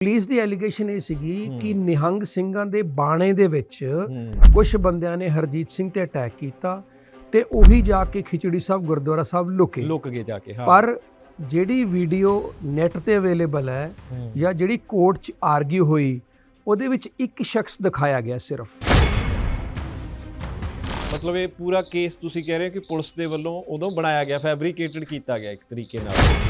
Police ਦੀ allegation ਇਹ ਸੀਗੀ ਕਿ ਨਿਹੰਗ ਸਿੰਘਾਂ ਦੇ ਬਾਣੇ ਦੇ ਵਿੱਚ ਕੁਝ ਬੰਦਿਆਂ ਨੇ ਹਰਜੀਤ ਸਿੰਘ ਤੇ ਅਟੈਕ ਕੀਤਾ ਤੇ ਉਹੀ ਜਾ ਕੇ ਖਿਚੜੀ ਸਾਹਿਬ ਗੁਰਦੁਆਰਾ ਸਾਹਿਬ ਲੁਕੇ। ਲੁਕ ਗਏ ਜਾ ਕੇ ਹਾਂ। ਪਰ ਜਿਹੜੀ ਵੀਡੀਓ ਨੈਟ ਤੇ ਅਵੇਲੇਬਲ ਹੈ ਹੂੰ। ਜਾਂ ਜਿਹੜੀ ਕੋਰਟ 'ਚ ਆਰਗਿਊ ਹੋਈ ਉਹਦੇ ਵਿੱਚ ਇੱਕ ਸ਼ਖਸ ਦਿਖਾਇਆ ਗਿਆ ਸਿਰਫ। ਮਤਲਬ ਇਹ ਪੂਰਾ ਕੇਸ ਤੁਸੀਂ ਕਹਿ ਰਹੇ ਹੋ ਕਿ ਪੁਲਿਸ ਦੇ ਵੱਲੋਂ ਉਦੋਂ ਬਣਾਇਆ ਗਿਆ ਫੈਬਰੀਕੇਟਡ ਕੀਤਾ ਗਿਆ ਇੱਕ ਤਰੀਕੇ ਨਾਲ।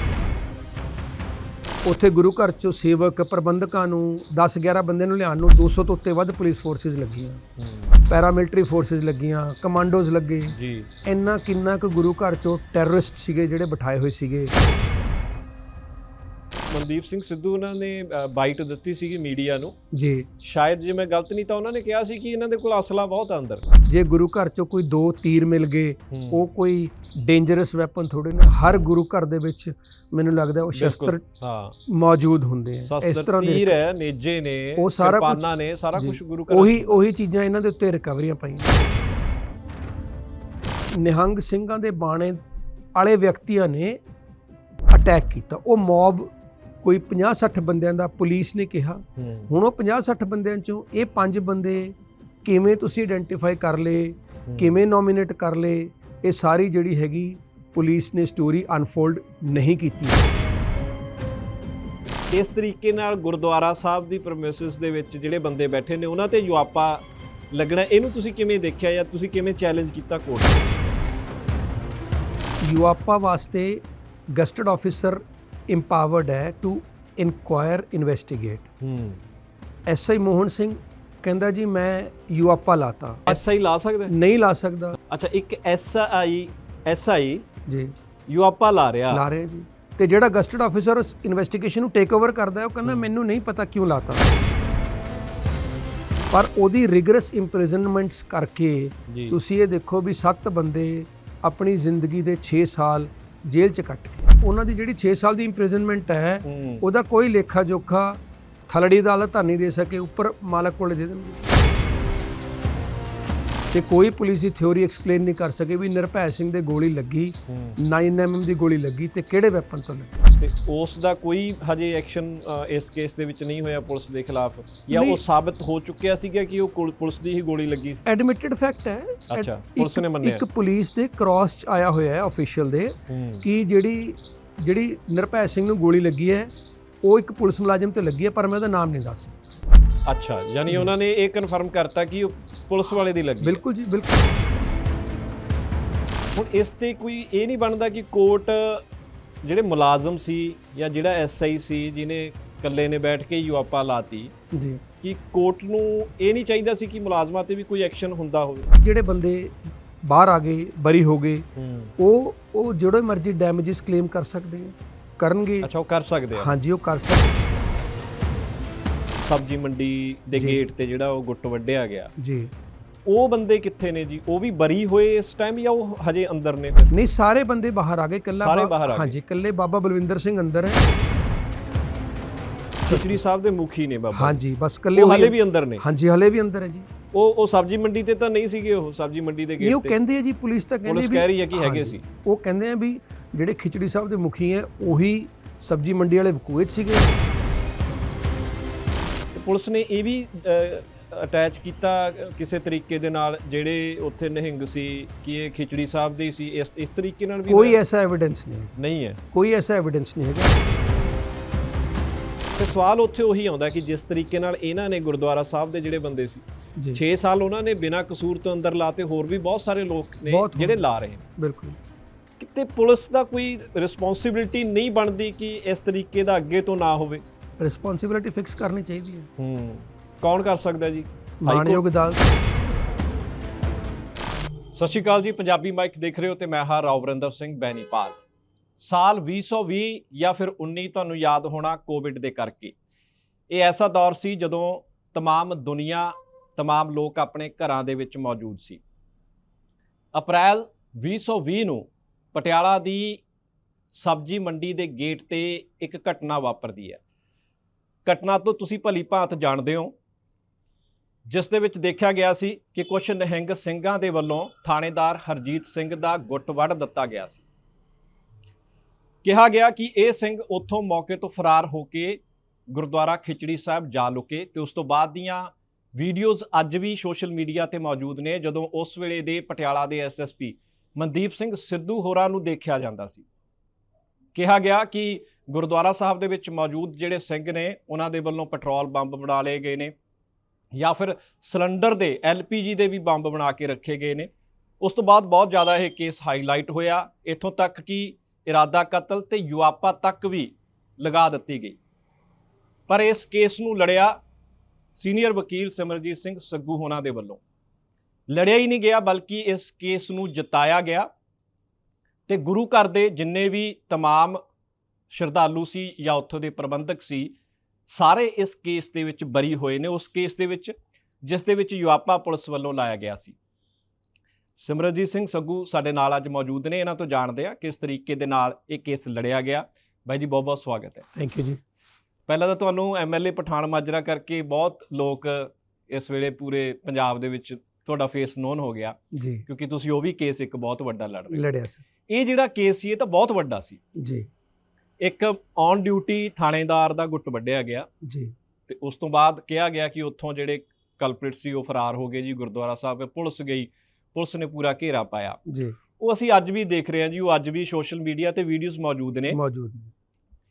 ਉੱਥੇ ਗੁਰੂ ਘਰ 'ਚੋਂ ਸੇਵਕ ਪ੍ਰਬੰਧਕਾਂ ਨੂੰ 10 11 ਬੰਦੇ ਨੂੰ ਲਿਆਉਣ ਨੂੰ 200 ਤੋਂ ਉੱਤੇ ਵੱਧ ਪੁਲਿਸ ਫੋਰਸਿਸ ਲੱਗੀਆਂ। ਪੈਰਾਮਿਲਟਰੀ ਫੋਰਸਿਸ ਲੱਗੀਆਂ ਕਮਾਂਡੋਜ਼ ਲੱਗੇ। ਜੀ। ਇੰਨਾ ਕਿੰਨਾ ਕੁ ਗੁਰੂ ਘਰ 'ਚੋਂ ਟੈਰਰਿਸਟ ਸੀਗੇ ਜਿਹੜੇ ਬਿਠਾਏ ਹੋਏ ਸੀਗੇ। ਮਨਦੀਪ ਸਿੰਘ ਸਿੱਧੂ ਉਹਨਾਂ ਨੇ ਬਾਈਟ ਦਿੱਤੀ ਸੀਗੀ ਮੀਡੀਆ ਨੂੰ। ਜੀ। ਸ਼ਾਇਦ ਜੇ ਮੈਂ ਗਲਤ ਨਹੀਂ ਤਾਂ ਉਹਨਾਂ ਨੇ ਕਿਹਾ ਸੀ ਕਿ ਇਹਨਾਂ ਦੇ ਕੋਲ ਅਸਲਾ ਬਹੁਤ ਆ ਅੰਦਰ। ਜੇ ਗੁਰੂ ਘਰ 'ਚੋਂ ਕੋਈ ਦੋ ਤੀਰ ਮਿਲ ਗਏ। ਉਹ ਕੋਈ ਡੇਂਜਰਸ ਵੈਪਨ ਥੋੜੇ ਨੇ। ਹਰ ਗੁਰੂ ਘਰ ਦੇ ਵਿੱਚ ਮੈਨੂੰ ਲੱਗਦਾ ਉਹ ਸ਼ਸਤਰ ਹਾਂ। ਮੌਜੂਦ ਹੁੰਦੇ ਆ। ਇਸ ਤਰ੍ਹਾਂ ਦੇ ਤੀਰ ਹੈ ਨੇਜੇ ਨੇ ਉਹ ਸਾਰਾ ਕਿਰਪਾਨਾਂ ਨੇ ਸਾਰਾ। ਕੁਝ ਗੁਰੂ ਘਰ ਉਹੀ ਉਹੀ ਚੀਜ਼ਾਂ ਇਹਨਾਂ ਦੇ ਉੱਤੇ ਰਿਕਵਰੀਆਂ ਪਾਈਆਂ। ਨਿਹੰਗ ਸਿੰਘਾਂ ਦੇ ਬਾਣੇ ਵਾਲੇ ਵਿਅਕਤੀਆਂ ਨੇ ਅਟੈਕ ਕੀਤਾ। ਉਹ ਮੌਬ ਕੋਈ 50 60 ਬੰਦਿਆਂ ਦਾ ਪੁਲਿਸ ਨੇ ਕਿਹਾ। ਹੁਣ ਉਹ 50 60 ਬੰਦਿਆਂ ਚੋਂ ਇਹ ਪੰਜ ਬੰਦੇ ਕਿਵੇਂ ਤੁਸੀਂ ਆਇਡੈਂਟੀਫਾਈ ਕਰ ਲਏ। ਕਿਵੇਂ ਨੋਮੀਨੇਟ ਕਰ ਲਏ ਇਹ ਸਾਰੀ ਜਿਹੜੀ ਹੈਗੀ ਪੁਲਿਸ ਨੇ ਸਟੋਰੀ ਅਨਫੋਲਡ ਨਹੀਂ ਕੀਤੀ ਇਸ ਤਰੀਕੇ ਨਾਲ ਗੁਰਦੁਆਰਾ ਸਾਹਿਬ ਦੀ ਪ੍ਰਮਿਸਿਸ ਦੇ ਵਿੱਚ ਜਿਹੜੇ ਬੰਦੇ ਬੈਠੇ ਨੇ ਉਹਨਾਂ ਤੇ ਜੁਆਪਾ ਲੱਗਣਾ ਇਹਨੂੰ ਤੁਸੀਂ ਕਿਵੇਂ ਦੇਖਿਆ ਜਾਂ ਤੁਸੀਂ ਕਿਵੇਂ ਚੈਲੰਜ ਕੀਤਾ ਕੋਰਟ ਯੂਆਪਾ ਵਾਸਤੇ ਗਸਟਡ ਆਫੀਸਰ ਇੰਪਾਵਰਡ ਹੈ ਟੂ ਇਨਕੁਆਇਰ ਇਨਵੈਸਟੀਗੇਟ ਹੂੰ। ਐਸਆਈ ਮੋਹਨ ਸਿੰਘ ਕਹਿੰਦਾ ਜੀ ਮੈਂ ਯੂਆਪਾ ਲਾਤਾ। ਐਸਆਈ ਲਾ ਸਕਦਾ? ਹੈ? ਨਹੀਂ ਲਾ ਸਕਦਾ। ਅੱਛਾ ਇੱਕ ਐਸਆਈ ਐਸਆਈ ਜੀ। ਯੂਆਪਾ ਲਾ ਰਿਹਾ। ਲਾ ਰਿਹਾ ਜੀ। ਤੇ ਜਿਹੜਾ ਗਸਟਡ ਆਫੀਸਰ ਇਨਵੈਸਟੀਗੇਸ਼ਨ ਨੂੰ ਟੇਕ ਓਵਰ ਕਰਦਾ ਹੈ ਉਹ ਕਹਿੰਦਾ ਮੈਨੂੰ ਨਹੀਂ ਪਤਾ ਕਿਉਂ ਲਾਤਾ। ਪਰ ਉਹਦੀ ਰਿਗਰਸ ਇੰਪ੍ਰਿਜ਼ਨਮੈਂਟਸ ਕਰਕੇ ਜੀ। ਤੁਸੀਂ ਇਹ ਦੇਖੋ ਵੀ 7 ਬੰਦੇ ਆਪਣੀ ਜ਼ਿੰਦਗੀ ਦੇ 6 ਸਾਲ ਜੇਲ੍ਹ 'ਚ ਕੱਟ ਗਏ। ਉਹਨਾਂ ਦੀ ਜਿਹੜੀ 6 ਸਾਲ ਦੀ ਇੰਪ੍ਰਿਜ਼ਨਮੈਂਟ ਹੈ ਉਹਦਾ ਕੋਈ ਲੇਖਾ ਜੋਖਾ ਥਲੜੀ ਅਦਾਲਤ ਤਾਂ ਨਹੀਂ ਦੇ ਸਕੇ ਉੱਪਰ ਮਾਲਕ ਕੋਲੇ ਦੇ ਦੇਣਗੇ। ਤੇ ਕੋਈ ਪੁਲਿਸ ਦੀ ਥਿਉਰੀ ਐਕਸਪਲੇਨ ਨਹੀਂ ਕਰ ਸਕੇ ਵੀ ਨਿਰਭੈ ਸਿੰਘ ਦੇ ਗੋਲੀ ਲੱਗੀ ਹੂੰ 9mm ਦੀ ਗੋਲੀ ਲੱਗੀ ਤੇ ਕਿਹੜੇ ਵੈਪਨ ਤੋਂ ਲੱਗੀ ਤੇ ਉਸ ਦਾ ਕੋਈ ਹਜੇ ਐਕਸ਼ਨ ਇਸ ਕੇਸ ਦੇ ਵਿੱਚ ਨਹੀਂ ਹੋਇਆ ਪੁਲਿਸ ਦੇ ਖਿਲਾਫ ਜਾਂ ਉਹ। ਸਾਬਤ ਹੋ ਚੁੱਕਿਆ ਸੀਗਾ ਕਿ ਉਹ ਪੁਲਿਸ ਦੀ ਹੀ ਗੋਲੀ ਲੱਗੀ ਸੀ? ਐਡਮਿਟਡ ਫੈਕਟ ਹੈ ਅੱਛਾ, ਪੁਲਿਸ ਨੇ ਮੰਨਿਆ। ਇੱਕ ਪੁਲਿਸ ਦੇ ਕ੍ਰਾਸ ਚ ਆਇਆ ਹੋਇਆ ਹੈ ਅਫੀਸ਼ੀਅਲ ਦੇ ਕਿ ਜਿਹੜੀ ਜਿਹੜੀ ਨਿਰਭੈ ਸਿੰਘ ਨੂੰ ਗੋਲੀ ਲੱਗੀ ਹੈ ਉਹ ਇੱਕ ਪੁਲਿਸ ਮੁਲਾਜ਼ਮ ਤੇ ਲੱਗੀ ਹੈ ਪਰ ਮੈਂ ਉਹਦਾ ਨਾਮ ਨਹੀਂ ਦੱਸ ਸਕਦਾ ਅੱਛਾ ਯਾਨੀ ਉਹਨਾਂ ਨੇ ਇਹ ਕਨਫਰਮ ਕਰਤਾ ਕਿ ਉਹ ਪੁਲਿਸ ਵਾਲੇ ਦੀ ਲੱਗੀ। ਬਿਲਕੁਲ ਜੀ ਬਿਲਕੁਲ। ਹੁਣ ਇਸ ਤੇ ਕੋਈ ਇਹ ਨਹੀਂ ਬਣਦਾ ਕਿ ਕੋਰਟ ਜਿਹੜੇ ਮੁਲਾਜ਼ਮ ਸੀ ਜਾਂ ਜਿਹੜਾ ਐਸਆਈ ਸੀ ਜਿਹਨੇ ਇਕੱਲੇ ਨੇ ਬੈਠ ਕੇ ਯੂਆਪਾ ਲਾਤੀ ਜੀ। ਕਿ ਕੋਰਟ ਨੂੰ ਇਹ ਨਹੀਂ ਚਾਹੀਦਾ ਸੀ ਕਿ ਮੁਲਾਜ਼ਮਾਂ ਤੇ ਵੀ ਕੋਈ ਐਕਸ਼ਨ ਹੁੰਦਾ ਹੋਵੇ। ਜਿਹੜੇ ਬੰਦੇ ਬਾਹਰ ਆ ਗਏ ਬਰੀ ਹੋ ਗਏ ਉਹ ਉਹ ਜਿਹੜੇ ਮਰਜ਼ੀ ਡੈਮੇजेस ਕਲੇਮ ਕਰ ਸਕਦੇ ਕਰਨਗੇ। ਅੱਛਾ ਉਹ ਕਰ ਸਕਦੇ ਆ। ਹਾਂਜੀ ਉਹ ਕਰ ਸਕਦੇ ਸਬਜ਼ੀ ਮੰਡੀ ਦੇ। ਗੇਟ ਤੇ ਜਿਹੜਾ ਉਹ ਗੁੱਟ ਵੱਢਿਆ ਗਿਆ। ਜੀ। ਉਹ ਬੰਦੇ ਕਿੱਥੇ ਨੇ ਜੀ? ਉਹ ਵੀ ਬਰੀ ਹੋਏ ਇਸ ਟਾਈਮ ਜਾਂ ਉਹ ਹਜੇ ਅੰਦਰ ਨੇ ਨਹੀਂ ਸਾਰੇ ਬੰਦੇ ਬਾਹਰ ਆ ਗਏ ਕੱਲਾ ਸਾਰੇ ਬਾ- ਬਾਹਰ ਆ ਗਏ। ਹਾਂਜੀ ਕੱਲੇ ਬਾਬਾ ਬਲਵਿੰਦਰ ਸਿੰਘ ਅੰਦਰ ਹੈ। ਖਿਚੜੀ ਸਾਹਿਬ ਦੇ ਮੁਖੀ ਨੇ ਬਾਬਾ। ਹਾਂਜੀ ਬਸ ਕੱਲੇ ਉਹ ਹਲੇ ਉਹੀ- ਵੀ ਅੰਦਰ ਨੇ। ਹਾਂਜੀ ਹਲੇ ਵੀ ਅੰਦਰ ਹੈ ਜੀ। ਉਹ ਉਹ ਸਬਜ਼ੀ ਮੰਡੀ ਤੇ ਤਾਂ ਨਹੀਂ ਸੀਗੇ ਉਹ ਸਬਜ਼ੀ ਮੰਡੀ ਦੇ ਗੇਟ ਉਹ ਤੇ? ਕਹਿੰਦੇ ਆ ਜੀ ਪੁਲਿਸ ਤਾਂ ਕਹਿੰਦੀ ਪੁਲਿਸ ਕਹਿ ਰਹੀ ਹੈ ਕਿ ਹੈਗੇ। ਸੀ। ਉਹ ਕਹਿੰਦੇ ਆ ਵੀ ਜਿਹੜੇ ਖਿਚੜੀ ਸਾਹਿਬ ਦੇ ਮੁਖੀ ਹੈ ਉਹੀ ਸਬਜ਼ੀ ਮੰਡੀ ਵਾਲੇ ਵਕੂਏਟ ਸੀਗੇ। ਪੁਲਿਸ ਨੇ ਇਹ ਵੀ ਅਟੈਚ ਕੀਤਾ ਕਿਸੇ ਤਰੀਕੇ ਦੇ ਨਾਲ ਜਿਹੜੇ ਉੱਥੇ ਨਿਹੰਗ ਸੀ ਕਿ ਇਹ ਖਿਚੜੀ ਸਾਹਿਬ ਦੇ ਸੀ ਇਸ ਇਸ ਤਰੀਕੇ ਨਾਲ ਵੀ ਕੋਈ? ਐਸਾ ਐਵੀਡੈਂਸ ਨਹੀਂ ਹੈ। ਨਹੀਂ ਹੈ ਕੋਈ ਐਸਾ ਐਵੀਡੈਂਸ ਨਹੀਂ ਹੈਗਾ ਤੇ ਸਵਾਲ ਉੱਥੇ ਉਹੀ ਆਉਂਦਾ ਕਿ ਜਿਸ ਤਰੀਕੇ ਨਾਲ ਇਹਨਾਂ ਨੇ ਗੁਰਦੁਆਰਾ ਸਾਹਿਬ ਦੇ ਜਿਹੜੇ ਬੰਦੇ ਸੀ ਜੀ 6 ਸਾਲ ਉਹਨਾਂ ਨੇ ਬਿਨਾਂ ਕਸੂਰ ਤੋਂ ਅੰਦਰ ਲਾਤੇ ਹੋਰ ਵੀ ਬਹੁਤ ਸਾਰੇ ਲੋਕ ਨੇ ਜਿਹੜੇ। ਲਾ ਰਹੇ ਨੇ ਬਿਲਕੁਲ ਕਿਤੇ ਪੁਲਿਸ ਦਾ ਕੋਈ ਰਿਸਪੌਂਸਿਬਿਲਟੀ ਨਹੀਂ ਬਣਦੀ ਕਿ ਇਸ ਤਰੀਕੇ ਦਾ ਅੱਗੇ ਤੋਂ ਨਾ ਹੋਵੇ ਰਿਸਪੌਂਸਿਬਿਲਿਟੀ ਫਿਕਸ ਕਰਨੀ ਚਾਹੀਦੀ ਹੈ ਹੂੰ ਕੌਣ ਕਰ ਸਕਦਾ ਜੀ ਮਾਨਯੋਗ ਅਦਾਲਤ ਸਤਿ ਸ਼੍ਰੀ ਅਕਾਲ ਜੀ ਪੰਜਾਬੀ ਮਾਈਕ ਦੇਖ ਰਹੇ ਹੋ ਤੇ ਮੈਂ ਹਾਂ ਰਾਵਰਿੰਦਰ ਸਿੰਘ ਬੈਨੀਪਾਲ ਸਾਲ 2020 ਜਾਂ ਫਿਰ 19 ਤੁਹਾਨੂੰ ਯਾਦ ਹੋਣਾ ਕੋਵਿਡ ਦੇ ਕਰਕੇ ਇਹ ਐਸਾ ਦੌਰ ਸੀ ਜਦੋਂ तमाम ਦੁਨੀਆ तमाम ਲੋਕ ਆਪਣੇ ਘਰਾਂ ਦੇ ਵਿੱਚ ਮੌਜੂਦ ਸੀ ਅਪ੍ਰੈਲ 2020 ਨੂੰ ਪਟਿਆਲਾ ਦੀ ਸਬਜ਼ੀ ਮੰਡੀ ਦੇ ਗੇਟ ਤੇ ਇੱਕ ਘਟਨਾ ਵਾਪਰਦੀ ਹੈ ਘਟਨਾ ਤੋਂ ਤੁਸੀਂ ਭਲੀ ਭਾਂਤ ਜਾਣਦੇ ਹੋ। ਜਿਸ ਦੇ ਵਿੱਚ ਦੇਖਿਆ ਗਿਆ ਸੀ ਕਿ ਕੁਝ ਨਿਹੰਗ ਸਿੰਘਾਂ ਦੇ ਵੱਲੋਂ ਥਾਣੇਦਾਰ ਹਰਜੀਤ ਸਿੰਘ ਦਾ ਗੁੱਟ ਵੱਢ ਦਿੱਤਾ ਗਿਆ ਸੀ। ਕਿਹਾ ਗਿਆ ਕਿ ਇਹ ਸਿੰਘ ਉੱਥੋਂ ਮੌਕੇ ਤੋਂ ਫਰਾਰ ਹੋ ਕੇ ਗੁਰਦੁਆਰਾ ਖਿਚੜੀ ਸਾਹਿਬ ਜਾ ਲੁਕੇ ਤੇ ਉਸ ਤੋਂ ਬਾਅਦ ਦੀਆਂ ਵੀਡੀਓਜ਼ ਅੱਜ ਵੀ ਸੋਸ਼ਲ ਮੀਡੀਆ ਤੇ ਮੌਜੂਦ ਨੇ, ਜਦੋਂ ਉਸ ਵੇਲੇ ਦੇ ਪਟਿਆਲਾ ਦੇ ਐਸਐਸਪੀ ਮਨਦੀਪ ਸਿੰਘ ਸਿੱਧੂ ਹੋਰਾਂ ਨੂੰ ਦੇਖਿਆ ਜਾਂਦਾ ਸੀ। ਕਿਹਾ ਗਿਆ ਕਿ ਗੁਰਦੁਆਰਾ ਸਾਹਿਬ ਦੇ ਵਿੱਚ ਮੌਜੂਦ ਜਿਹੜੇ ਸਿੰਘ ਨੇ ਉਹਨਾਂ ਦੇ ਵੱਲੋਂ ਪੈਟਰੋਲ ਬੰਬ ਬਣਾ ਲਏ ਗਏ ਨੇ ਜਾਂ ਫਿਰ ਸਿਲੰਡਰ ਦੇ ਐਲਪੀਜੀ ਦੇ ਵੀ ਬੰਬ ਬਣਾ ਕੇ ਰੱਖੇ ਗਏ ਨੇ ਉਸ ਤੋਂ ਬਾਅਦ ਬਹੁਤ ਜ਼ਿਆਦਾ ਇਹ ਕੇਸ ਹਾਈਲਾਈਟ ਹੋਇਆ ਇੱਥੋਂ ਤੱਕ ਕਿ ਇਰਾਦਾ ਕਤਲ ਤੇ ਯੁਆਪਾ ਤੱਕ ਵੀ ਲਗਾ ਦਿੱਤੀ ਗਈ ਪਰ ਇਸ ਕੇਸ ਨੂੰ ਲੜਿਆ ਸੀਨੀਅਰ ਵਕੀਲ ਸਿਮਰਜੀਤ ਸਿੰਘ ਸੱਗੂ ਹੋਣਾ ਦੇ ਵੱਲੋਂ ਲੜਿਆ ਹੀ ਨਹੀਂ ਗਿਆ ਬਲਕਿ ਇਸ ਕੇਸ ਨੂੰ ਜਿਤਾਇਆ ਗਿਆ ਤੇ ਗੁਰੂ ਘਰ ਦੇ ਜਿੰਨੇ ਵੀ तमाम ਸ਼ਰਧਾਲੂ ਸੀ ਜਾਂ ਉੱਥੋਂ ਦੇ ਪ੍ਰਬੰਧਕ ਸੀ ਸਾਰੇ ਇਸ ਕੇਸ ਦੇ ਵਿੱਚ ਬਰੀ ਹੋਏ ਨੇ। ਉਸ ਕੇਸ ਦੇ ਵਿੱਚ ਜਿਸ ਦੇ ਵਿੱਚ ਯੁਆਪਾ ਪੁਲਿਸ ਵੱਲੋਂ ਲਾਇਆ ਗਿਆ ਸੀ। ਸਿਮਰਜੀਤ ਸਿੰਘ ਸੱਗੂ ਸਾਡੇ ਨਾਲ ਅੱਜ ਮੌਜੂਦ ਨੇ। ਇਹਨਾਂ ਤੋਂ ਜਾਣਦੇ ਆ ਕਿਸ ਤਰੀਕੇ ਦੇ ਨਾਲ ਇਹ ਕੇਸ ਲੜਿਆ ਗਿਆ। ਬਾਈ ਜੀ ਬਹੁਤ ਬਹੁਤ ਸਵਾਗਤ ਹੈ। ਥੈਂਕ ਯੂ ਜੀ। ਪਹਿਲਾਂ ਤਾਂ ਤੁਹਾਨੂੰ ਐਮਐਲਏ ਪਠਾਨ ਮਾਜਰਾ ਕਰਕੇ ਬਹੁਤ ਲੋਕ ਇਸ ਵੇਲੇ ਪੂਰੇ ਪੰਜਾਬ ਦੇ ਵਿੱਚ ਤੁਹਾਡਾ ਫੇਸ ਨੋਨ ਹੋ ਗਿਆ। ਜੀ। ਕਿਉਂਕਿ ਤੁਸੀਂ ਉਹ ਵੀ ਕੇਸ ਇੱਕ ਬਹੁਤ ਵੱਡਾ ਲੜ ਰਹੇ। ਲੜਿਆ ਸੀ। ਇਹ ਜਿਹੜਾ ਕੇਸ ਸੀ ਇਹ ਤਾਂ ਬਹੁਤ ਵੱਡਾ ਸੀ। ਜੀ। ਇੱਕ ਔਨ ਡਿਊਟੀ ਥਾਣੇਦਾਰ ਦਾ ਗੁੱਟ ਵੱਢਿਆ ਗਿਆ। ਜੀ। ਤੇ ਉਸ ਤੋਂ ਬਾਅਦ ਕਿਹਾ ਗਿਆ ਕਿ ਉੱਥੋਂ ਜਿਹੜੇ ਕਲਪ੍ਰਿਟ ਸੀ ਉਹ ਫਰਾਰ ਹੋ ਗਏ ਜੀ ਗੁਰਦੁਆਰਾ ਸਾਹਿਬ ਪੁਲਿਸ ਗਈ। ਪੁਲਿਸ ਨੇ ਪੂਰਾ ਘੇਰਾ ਪਾਇਆ। ਜੀ। ਉਹ ਅਸੀਂ ਅੱਜ ਵੀ ਦੇਖ ਰਹੇ ਹਾਂ ਜੀ ਉਹ ਅੱਜ ਵੀ ਸੋਸ਼ਲ ਮੀਡੀਆ ਤੇ ਵੀਡੀਓਜ਼ ਮੌਜੂਦ ਨੇ। ਮੌਜੂਦ ਨੇ।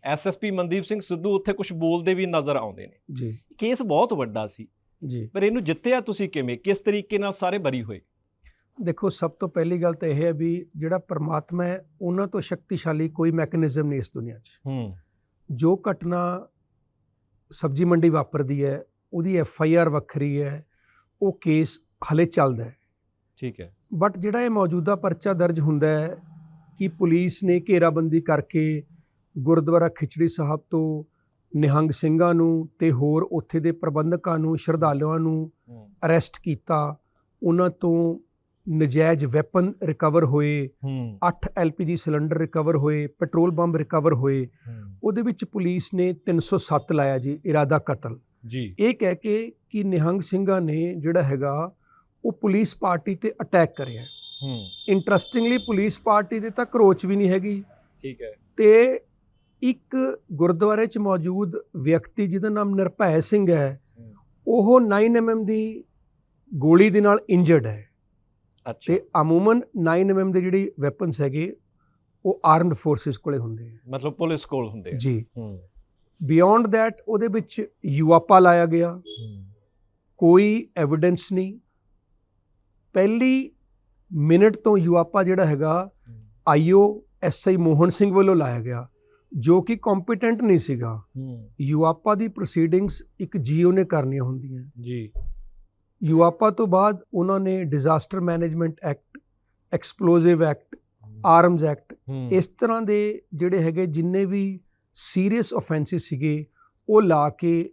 ਐਸਐਸਪੀ ਮਨਦੀਪ ਸਿੰਘ ਸਿੱਧੂ ਉੱਥੇ ਕੁਝ ਬੋਲਦੇ ਵੀ ਨਜ਼ਰ ਆਉਂਦੇ ਨੇ। ਜੀ। ਕੇਸ ਬਹੁਤ ਵੱਡਾ ਸੀ। ਜੀ। ਪਰ ਇਹਨੂੰ ਜਿੱਤਿਆ ਤੁਸੀਂ ਕਿਵੇਂ? ਕਿਸ ਤਰੀਕੇ ਨਾਲ ਸਾਰੇ ਬਰੀ ਹੋਏ? ਦੇਖੋ ਸਭ ਤੋਂ ਪਹਿਲੀ ਗੱਲ ਤਾਂ ਇਹ ਹੈ ਵੀ ਜਿਹੜਾ ਪਰਮਾਤਮਾ ਹੈ ਉਹਨਾਂ ਤੋਂ ਸ਼ਕਤੀਸ਼ਾਲੀ ਕੋਈ ਮੈਕੈਨਿਜ਼ਮ ਨਹੀਂ ਇਸ ਦੁਨੀਆ 'ਚ। ਹੂੰ। ਜੋ ਘਟਨਾ ਸਬਜੀ ਮੰਡੀ ਵਾਪਰਦੀ ਹੈ ਉਹਦੀ ਐਫ ਆਈ ਆਰ ਵੱਖਰੀ ਹੈ ਉਹ ਕੇਸ ਹਲੇ ਚੱਲਦਾ ਹੈ। ਠੀਕ ਹੈ। ਬਟ ਜਿਹੜਾ ਇਹ ਮੌਜੂਦਾ ਪਰਚਾ ਦਰਜ ਹੁੰਦਾ ਹੈ ਕਿ ਪੁਲਿਸ ਨੇ ਘੇਰਾਬੰਦੀ ਕਰਕੇ ਗੁਰਦੁਆਰਾ ਖਿਚੜੀ ਸਾਹਿਬ ਤੋਂ ਨਿਹੰਗ ਸਿੰਘਾਂ ਨੂੰ ਤੇ ਹੋਰ ਉੱਥੇ ਦੇ ਪ੍ਰਬੰਧਕਾਂ ਨੂੰ ਸ਼ਰਧਾਲੂਆਂ ਨੂੰ ਅਰੈਸਟ ਕੀਤਾ ਉਹਨਾਂ ਤੋਂ ਨਜਾਇਜ਼ ਵੈਪਨ ਰਿਕਵਰ ਹੋਏ ਹੂੰ। 8 ਐਲਪੀਜੀ ਸਿਲੰਡਰ ਰਿਕਵਰ ਹੋਏ ਪੈਟਰੋਲ ਬੰਬ ਰਿਕਵਰ ਹੋਏ ਉਹਦੇ ਵਿੱਚ ਪੁਲਿਸ ਨੇ 307 ਲਾਇਆ ਜੀ ਇਰਾਦਾ ਕਤਲ। ਜੀ। ਇਹ ਕਹਿ ਕੇ ਕਿ ਨਿਹੰਗ ਸਿੰਘਾਂ ਨੇ ਜਿਹੜਾ ਹੈਗਾ ਉਹ ਪੁਲਿਸ ਪਾਰਟੀ ਤੇ ਅਟੈਕ ਕਰਿਆ। ਹੂੰ। ਇੰਟਰਸਟਿੰਗਲੀ ਪੁਲਿਸ ਪਾਰਟੀ ਦੇ ਤਾਂ ਕਰੋਚ ਵੀ ਨਹੀਂ ਹੈਗੀ। ਠੀਕ ਹੈ। ਤੇ ਇੱਕ ਗੁਰਦੁਆਰੇ 'ਚ ਮੌਜੂਦ ਵਿਅਕਤੀ ਜਿਹਦਾ ਨਾਮ ਨਿਰਭੈ ਸਿੰਘ ਹੈ ਉਹ 9mm ਦੀ ਗੋਲੀ ਦੇ ਨਾਲ ਇੰਜਰਡ ਹੈ। ਤੇ ਅਮੂਮਨ 9mm ਦੇ ਜਿਹੜੀ ਵੈਪਨਸ ਹੈਗੇ ਉਹ ਆਰਮਡ ਫੋਰਸਿਸ ਕੋਲੇ ਹੁੰਦੇ ਆ। ਮਤਲਬ ਪੁਲਿਸ ਕੋਲ ਹੁੰਦੇ ਆ। ਜੀ। ਹੂੰ। ਬਿਯੋਂਡ ਥੈਟ ਉਹਦੇ ਵਿੱਚ ਯੂਆਪਾ ਲਾਇਆ ਗਿਆ। ਹੂੰ। ਕੋਈ ਐਵੀਡੈਂਸ ਨਹੀਂ। ਪਹਿਲੀ ਮਿੰਟ ਤੋਂ ਯੂਆਪਾ ਜਿਹੜਾ ਹੈਗਾ ਆਈਓ ਐਸਆਈ ਮੋਹਨ ਸਿੰਘ ਵੱਲੋਂ ਲਾਇਆ ਗਿਆ ਜੋ ਕਿ ਕੰਪੀਟੈਂਟ ਨਹੀਂ ਸੀਗਾ। ਹੂੰ। ਯੂਆਪਾ ਦੀ ਪ੍ਰੋਸੀਡਿੰਗਸ ਇੱਕ ਜੀਓ ਨੇ ਕਰਨੀਆਂ ਹੁੰਦੀਆਂ। ਜੀ। ਯੂਆਪਾ ਤੋਂ ਬਾਅਦ ਉਹਨਾਂ ਨੇ disaster management act explosive act arms act ਇਸ ਤਰ੍ਹਾਂ ਦੇ ਜਿਹੜੇ ਹੈਗੇ ਜਿੰਨੇ ਵੀ ਸੀਰੀਅਸ ਆਫੈਂਸਿਸ ਸੀਗੇ ਉਹ ਲਾ ਕੇ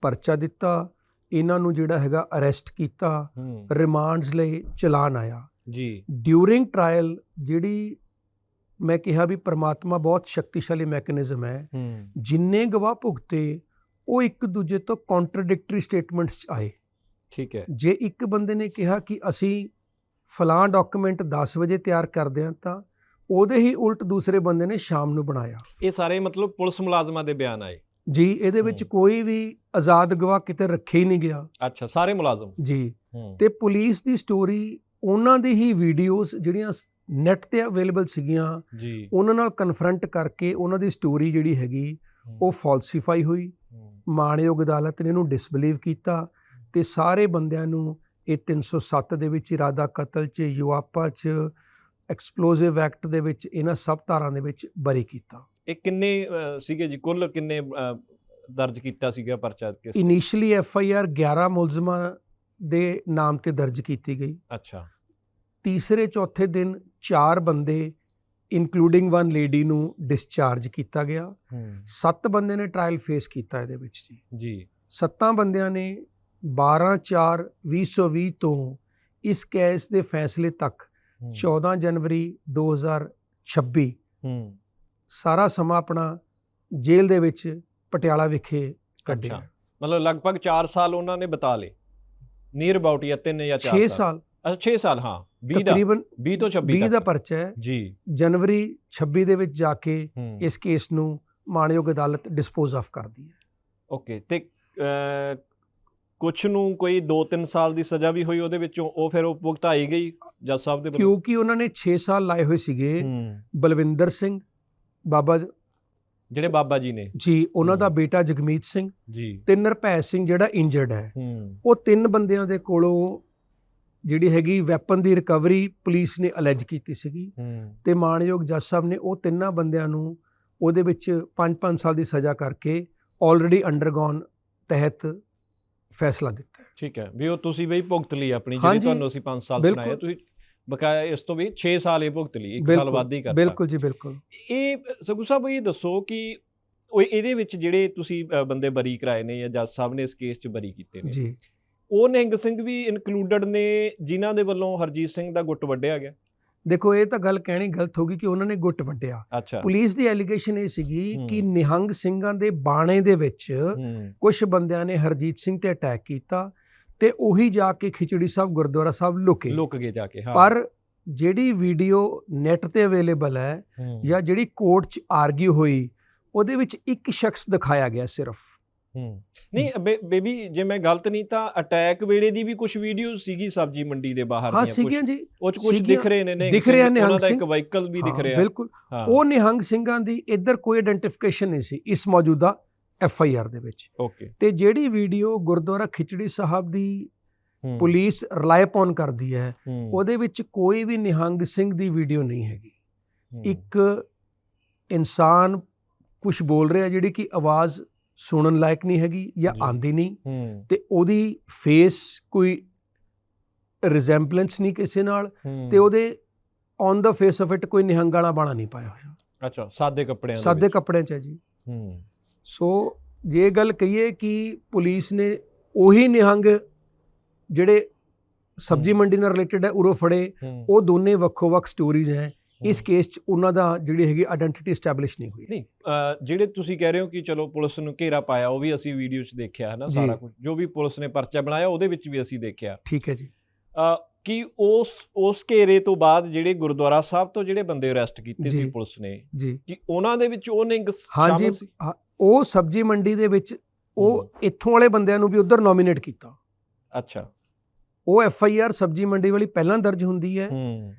ਪਰਚਾ ਦਿੱਤਾ ਇਹਨਾਂ ਨੂੰ ਜਿਹੜਾ ਹੈਗਾ ਅਰੈਸਟ ਕੀਤਾ ਰਿਮਾਂਡਸ ਲਈ ਚਲਾਨ ਆਇਆ। ਜੀ। ਡਿਊਰਿੰਗ ਟ੍ਰਾਇਲ ਜਿਹੜੀ ਮੈਂ ਕਿਹਾ ਵੀ ਪ੍ਰਮਾਤਮਾ ਬਹੁਤ ਸ਼ਕਤੀਸ਼ਾਲੀ ਮੈਕੈਨਿਜ਼ਮ ਹੈ ਜਿੰਨੇ ਗਵਾਹ ਭੁਗਤੇ ਉਹ ਇੱਕ ਦੂਜੇ ਤੋਂ ਕੰਟਰਡਿਕਟਰੀ ਸਟੇਟਮੈਂਟਸ ਚ ਆਏ। ਠੀਕ ਹੈ। ਜੇ ਇੱਕ ਬੰਦੇ ਨੇ ਕਿਹਾ ਕਿ ਅਸੀਂ ਫਲਾਂ ਡਾਕੂਮੈਂਟ 10 ਵਜੇ ਤਿਆਰ ਕਰਦੇ ਹਾਂ ਤਾਂ ਉਹਦੇ ਹੀ ਉਲਟ ਦੂਸਰੇ ਬੰਦੇ ਨੇ ਸ਼ਾਮ ਨੂੰ ਬਣਾਇਆ। ਇਹ ਸਾਰੇ ਮਤਲਬ ਪੁਲਿਸ ਮੁਲਾਜ਼ਮਾਂ ਦੇ ਬਿਆਨ ਆਏ ਜੀ ਇਹਦੇ ਵਿੱਚ। ਕੋਈ ਵੀ ਆਜ਼ਾਦ ਗਵਾਹ ਕਿਤੇ ਰੱਖੇ ਹੀ ਨਹੀਂ ਗਿਆ। ਅੱਛਾ ਸਾਰੇ ਮੁਲਾਜ਼ਮ? ਜੀ। ਤੇ ਪੁਲਿਸ ਦੀ ਸਟੋਰੀ ਉਹਨਾਂ ਦੀ ਹੀ ਵੀਡੀਓਜ਼ ਜਿਹੜੀਆਂ ਨੈਟ ਤੇ ਅਵੇਲੇਬਲ ਸੀਗੀਆਂ ਜੀ। ਉਹਨਾਂ ਨਾਲ ਕਨਫਰੰਟ ਕਰਕੇ ਉਹਨਾਂ ਦੀ ਸਟੋਰੀ ਜਿਹੜੀ ਹੈਗੀ ਉਹ ਫਾਲਸੀਫਾਈ ਹੋਈ। ਮਾਣਯੋਗ ਅਦਾਲਤ ਨੇ ਇਹਨੂੰ ਡਿਸਬਲੀਵ ਕੀਤਾ। ਤੇ ਸਾਰੇ ਬੰਦਿਆਂ ਨੂੰ ਇਹ 307 ਦੇ ਵਿੱਚ ਇਰਾਦਾ ਕਤਲ 'ਚ ਯੁਆਪਾ 'ਚ ਐਕਸਪਲੋਸਿਵ ਐਕਟ ਦੇ ਵਿੱਚ ਇਹਨਾਂ ਸਭ ਧਾਰਾਂ ਦੇ ਵਿੱਚ ਬਰੀ ਕੀਤਾ। ਇਹ ਕਿੰਨੇ ਸੀਗੇ ਜੀ? ਕੁੱਲ ਕਿੰਨੇ ਦਰਜ ਕੀਤਾ ਸੀਗਾ ਪਰਚਾ ਕਿਸ? ਇਨੀਸ਼ੀਅਲੀ ਐਫ ਆਈ ਆਰ 11 ਮੁਲਜ਼ਮਾਂ ਦੇ ਨਾਮ ਤੇ ਦਰਜ ਕੀਤੀ ਗਈ। ਅੱਛਾ। ਤੀਸਰੇ ਚੌਥੇ ਦਿਨ ਚਾਰ ਬੰਦੇ ਇਨਕਲੂਡਿੰਗ ਵਨ ਲੇਡੀ ਨੂੰ ਡਿਸਚਾਰਜ ਕੀਤਾ ਗਿਆ। ਸੱਤ ਬੰਦੇ ਨੇ ਟ੍ਰਾਇਲ ਫੇਸ ਕੀਤਾ ਇਹਦੇ ਵਿੱਚ ਜੀ। ਜੀ। ਸੱਤਾਂ ਬੰਦਿਆਂ ਨੇ 12 4 2020 ਤੋਂ ਇਸ ਕੇਸ ਦੇ ਫੈਸਲੇ ਤੱਕ ਹੂੰ, 14 ਜਨਵਰੀ 2026 ਹੂੰ। ਸਾਰਾ ਸਮਾਂ ਆਪਣਾ ਜੇਲ੍ਹ ਦੇ ਵਿੱਚ ਪਟਿਆਲਾ ਵਿਖੇ ਕੱਢਿਆ। ਮਤਲਬ ਲਗਭਗ 4 ਸਾਲ ਉਹਨਾਂ ਨੇ ਬਤਾ ਲਏ। ਨੀਅਰ ਅਬਾਊਟ ਜਾਂ 3 ਜਾਂ 4 6 ਸਾਲ। ਅੱਛਾ 6 ਸਾਲ ਹਾਂ। 20 ਦਾ। ਤਕਰੀਬਨ 20 ਤੋਂ 26 20 ਦਾ ਪਰਚਾ ਹੈ। ਜੀ। ਜਨਵਰੀ 26 ਦੇ ਵਿੱਚ ਜਾ ਕੇ ਇਸ ਕੇਸ ਨੂੰ ਮਾਣਯੋਗ ਅਦਾਲਤ ਡਿਸਪੋਜ਼ ਆਫ ਕਰਦੀ ਹੈ। ਓਕੇ ਤੇ ਕੁਝ ਨੂੰ ਕੋਈ 2-3 ਸਾਲ ਦੀ ਸਜ਼ਾ ਵੀ ਹੋਈ ਉਹਦੇ ਵਿੱਚੋਂ ਉਹ ਫਿਰ ਉਹ ਭੁਗਤਾਈ ਗਈ ਜੱਜ ਸਾਹਿਬ ਦੇ ਵੱਲੋਂ। ਕਿਉਂਕਿ ਉਹਨਾਂ ਨੇ 6 ਸਾਲ ਲਾਏ ਹੋਏ ਸੀਗੇ ਬਲਵਿੰਦਰ ਸਿੰਘ ਬਾਬਾ ਜਿਹੜੇ ਬਾਬਾ ਜੀ ਨੇ। ਜੀ ਉਹਨਾਂ ਦਾ। ਬੇਟਾ ਜਗਮੀਤ ਸਿੰਘ ਜੀ। ਤਿੰਨ ਰੁਪੈ ਸਿੰਘ ਜਿਹੜਾ ਇੰਜਰਡ ਹੈ। ਉਹ ਤਿੰਨ ਬੰਦਿਆਂ ਦੇ ਕੋਲੋਂ ਜਿਹੜੀ ਹੈਗੀ ਵੈਪਨ ਦੀ ਰਿਕਵਰੀ ਪੁਲਿਸ ਨੇ ਅਲੈਜ ਕੀਤੀ ਸੀਗੀ। ਤੇ ਮਾਨਯੋਗ ਜੱਜ ਸਾਹਿਬ ਨੇ ਉਹ ਤਿੰਨਾਂ ਬੰਦਿਆਂ ਨੂੰ ਉਹਦੇ ਵਿੱਚ 5-5 ਸਾਲ ਦੀ ਸਜ਼ਾ ਕਰਕੇ ਆਲਰੇਡੀ ਅੰਡਰਗੋਨ ਤਹਿਤ ਫੈਸਲਾ ਦਿੱਤਾ ਹੈ। ਠੀਕ ਹੈ ਵੀ ਉਹ ਤੁਸੀਂ ਬਈ ਭੁਗਤ ਲਈ ਆਪਣੀ ਜਿਹੜੀ। ਤੁਹਾਨੂੰ ਅਸੀਂ 5 ਸਾਲ। ਸੁਣਾਏ ਤੁਸੀਂ ਬਕਾਇਆ ਇਸ ਤੋਂ ਵੀ 6 ਸਾਲ ਇਹ ਭੁਗਤ ਲਈ ਇੱਕ ਸਾਲ ਬਿਲਕੁਲ, ਵੱਧ ਕਰਤਾ। ਬਿਲਕੁਲ ਜੀ ਬਿਲਕੁਲ। ਇਹ ਸਗੂ ਸਾਹਿਬ ਇਹ ਦੱਸੋ ਕਿ ਉਹ ਇਹਦੇ ਵਿੱਚ ਜਿਹੜੇ ਤੁਸੀਂ ਬੰਦੇ ਬਰੀ ਕਰਾਏ ਨੇ ਜਾਂ ਜੱਜ ਸਾਹਿਬ ਨੇ ਇਸ ਕੇਸ 'ਚ ਬਰੀ ਕੀਤੇ ਨੇ। ਜੀ। ਉਹ ਨਿਹੰਗ ਸਿੰਘ ਵੀ ਇਨਕਲੂਡਡ ਨੇ ਜਿਨ੍ਹਾਂ ਦੇ ਵੱਲੋਂ ਹਰਜੀਤ ਸਿੰਘ ਦਾ ਗੁੱਟ ਵੱਢਿਆ ਗਿਆ। ਦੇਖੋ ਇਹ ਤਾਂ ਗੱਲ ਕਹਿਣੀ ਗਲਤ ਹੋ ਗਈ ਕਿ ਉਹਨਾਂ ਨੇ ਗੁੱਟ ਅੱਛਾ। ਪੁਲਿਸ ਦੀ ਐਲੀਗੇਸ਼ਨ ਇਹ ਸੀਗੀ। ਕਿ ਨਿਹੰਗ ਸਿੰਘਾਂ ਦੇ ਬਾਣੇ ਦੇ ਵਿੱਚ ਕੁਝ ਬੰਦਿਆਂ ਨੇ ਹਰਜੀਤ ਸਿੰਘ ਤੇ ਅਟੈਕ ਕੀਤਾ ਤੇ ਉਹੀ ਜਾ ਕੇ ਖਿਚੜੀ ਸਾਹਿਬ ਗੁਰਦੁਆਰਾ ਸਾਹਿਬ ਲੁਕੇ। ਲੁਕ ਗਏ ਜਾ ਕੇ ਹਾਂ। ਪਰ ਜਿਹੜੀ ਵੀਡੀਓ ਨੈਟ ਤੇ ਅਵੇਲੇਬਲ ਹੈ ਹੂੰ, ਜਾਂ ਜਿਹੜੀ ਕੋਰਟ 'ਚ ਆਰਗਿਊ ਹੋਈ ਉਹਦੇ ਵਿੱਚ ਇੱਕ ਸ਼ਖਸ ਦਿਖਾਇਆ ਗਿਆ ਸਿਰਫ। ਹੂੰ। ਨਹੀਂ ਬੇਬੀ ਜੇ ਮੈਂ ਗਲਤ ਨਹੀਂ ਤਾਂ ਅਟੈਕ ਵੇਲੇ ਦੀ ਵੀ ਕੁਝ ਵੀਡੀਓ ਸੀਗੀ ਸਬਜੀ ਮੰਡੀ ਦੇ ਬਾਹਰ ਹਾਂ। ਸੀਗੀਆਂ ਜੀ। ਉਹ ਚ ਕੁਝ। ਦਿਖ ਰਹੇ ਨੇ ਦਿਖ ਰਿਹਾ ਸਿੰਘ, ਨਿਹੰਗ ਦਾ ਇੱਕ ਸਿੰਘ। ਵਾਹੀਕਲ ਵੀ ਦਿਖ ਰਿਹਾ। ਬਿਲਕੁਲ। ਉਹ ਨਿਹੰਗ ਸਿੰਘਾਂ ਦੀ ਇੱਧਰ ਕੋਈ ਆਇਡੈਂਟੀਫਿਕੇਸ਼ਨ ਨਹੀਂ ਸੀ ਇਸ ਮੌਜੂਦਾ ਐਫ ਆਈ ਆਰ ਦੇ ਵਿੱਚ। ਓਕੇ ਤੇ ਜਿਹੜੀ ਵੀਡੀਓ ਗੁਰਦੁਆਰਾ ਖਿਚੜੀ ਸਾਹਿਬ ਦੀ ਪੁਲਿਸ ਰਿਲਾਈ ਅਪਨ ਕਰਦੀ ਹੈ ਉਹਦੇ ਵਿੱਚ ਕੋਈ ਵੀ ਨਿਹੰਗ ਸਿੰਘ ਦੀ ਵੀਡੀਓ ਨਹੀਂ ਹੈਗੀ। ਇੱਕ ਇਨਸਾਨ ਕੁਝ ਬੋਲ ਰਿਹਾ ਜਿਹੜੀ ਕਿ ਆਵਾਜ਼ ਸੁਣਨ ਲਾਇਕ ਨਹੀਂ ਹੈਗੀ ਜਾਂ। ਆਂਦੀ ਨਹੀਂ। ਤੇ ਉਹਦੀ ਫੇਸ ਕੋਈ ਰਿਜ਼ੈਂਬਲੈਂਸ ਨਹੀਂ ਕਿਸੇ ਨਾਲ ਤੇ ਉਹਦੇ on the face of it ਕੋਈ ਨਿਹੰਗ ਵਾਲਾ ਬਾਣਾ ਨਹੀਂ ਪਾਇਆ ਹੋਇਆ। ਅੱਛਾ ਸਾਦੇ ਕੱਪੜਿਆਂ ਦੇ ਸਾਦੇ। ਕੱਪੜਿਆਂ 'ਚ ਹੈ ਜੀ। ਹੂੰ। ਸੋ ਜੇ ਗੱਲ ਕਹੀਏ ਕਿ ਪੁਲਿਸ ਨੇ ਉਹੀ ਨਿਹੰਗ ਜਿਹੜੇ ਸਬਜੀ। ਮੰਡੀ ਨਾਲ ਰਿਲੇਟਡ ਹੈ ਉਰੋ ਫੜੇ। ਉਹ ਦੋਨੇ ਵੱਖੋ-ਵੱਖ ਸਟੋਰੀਜ਼ ਹੈ। ਇਸ। ਕੇਸ 'ਚ ਉਹਨਾਂ ਦਾ ਜਿਹੜੀ ਹੈਗੀ ਆਇਡੈਂਟੀਟੀ ਸਟੈਬਲਿਸ਼ ਨਹੀਂ ਹੋਈ। ਨਹੀਂ ਜਿਹੜੇ ਤੁਸੀਂ ਕਹਿ ਰਹੇ ਹੋ ਕਿ ਚਲੋ ਪੁਲਿਸ ਨੂੰ ਘੇਰਾ ਪਾਇਆ ਉਹ ਵੀ ਅਸੀਂ ਵੀਡੀਓ 'ਚ ਦੇਖਿਆ ਹੈ ਨਾ। ਸਾਰਾ ਕੁਝ ਜੋ ਵੀ ਪੁਲਿਸ ਨੇ ਪਰਚਾ ਬਣਾਇਆ ਉਹਦੇ ਵਿੱਚ ਵੀ ਅਸੀਂ ਦੇਖਿਆ। ਠੀਕ ਹੈ ਜੀ। ਕਿ ਉਸ ਉਸ ਘੇਰੇ ਤੋਂ ਬਾਅਦ ਜਿਹੜੇ ਗੁਰਦੁਆਰਾ ਸਾਹਿਬ ਤੋਂ ਜਿਹੜੇ ਬੰਦੇ ਅਰੈਸਟ ਕੀਤੇ ਸੀ। ਪੁਲਿਸ ਨੇ ਜੀ। ਕਿ ਉਹਨਾਂ ਦੇ ਵਿੱਚ ਉਹ ਨਿੰਗ ਹਾਂਜੀ ਉਹ ਸਬਜੀ ਮੰਡੀ ਦੇ ਵਿੱਚ ਉਹ। ਇੱਥੋਂ ਵਾਲੇ ਬੰਦਿਆਂ ਨੂੰ ਵੀ ਉਧਰ ਨੋਮੀਨੇਟ ਕੀਤਾ। ਅੱਛਾ। ਉਹ ਐਫ ਆਈ ਆਰ ਸਬਜੀ ਮੰਡੀ ਵਾਲੀ ਪਹਿਲਾਂ ਦਰਜ ਹੁੰਦੀ ਹੂੰ।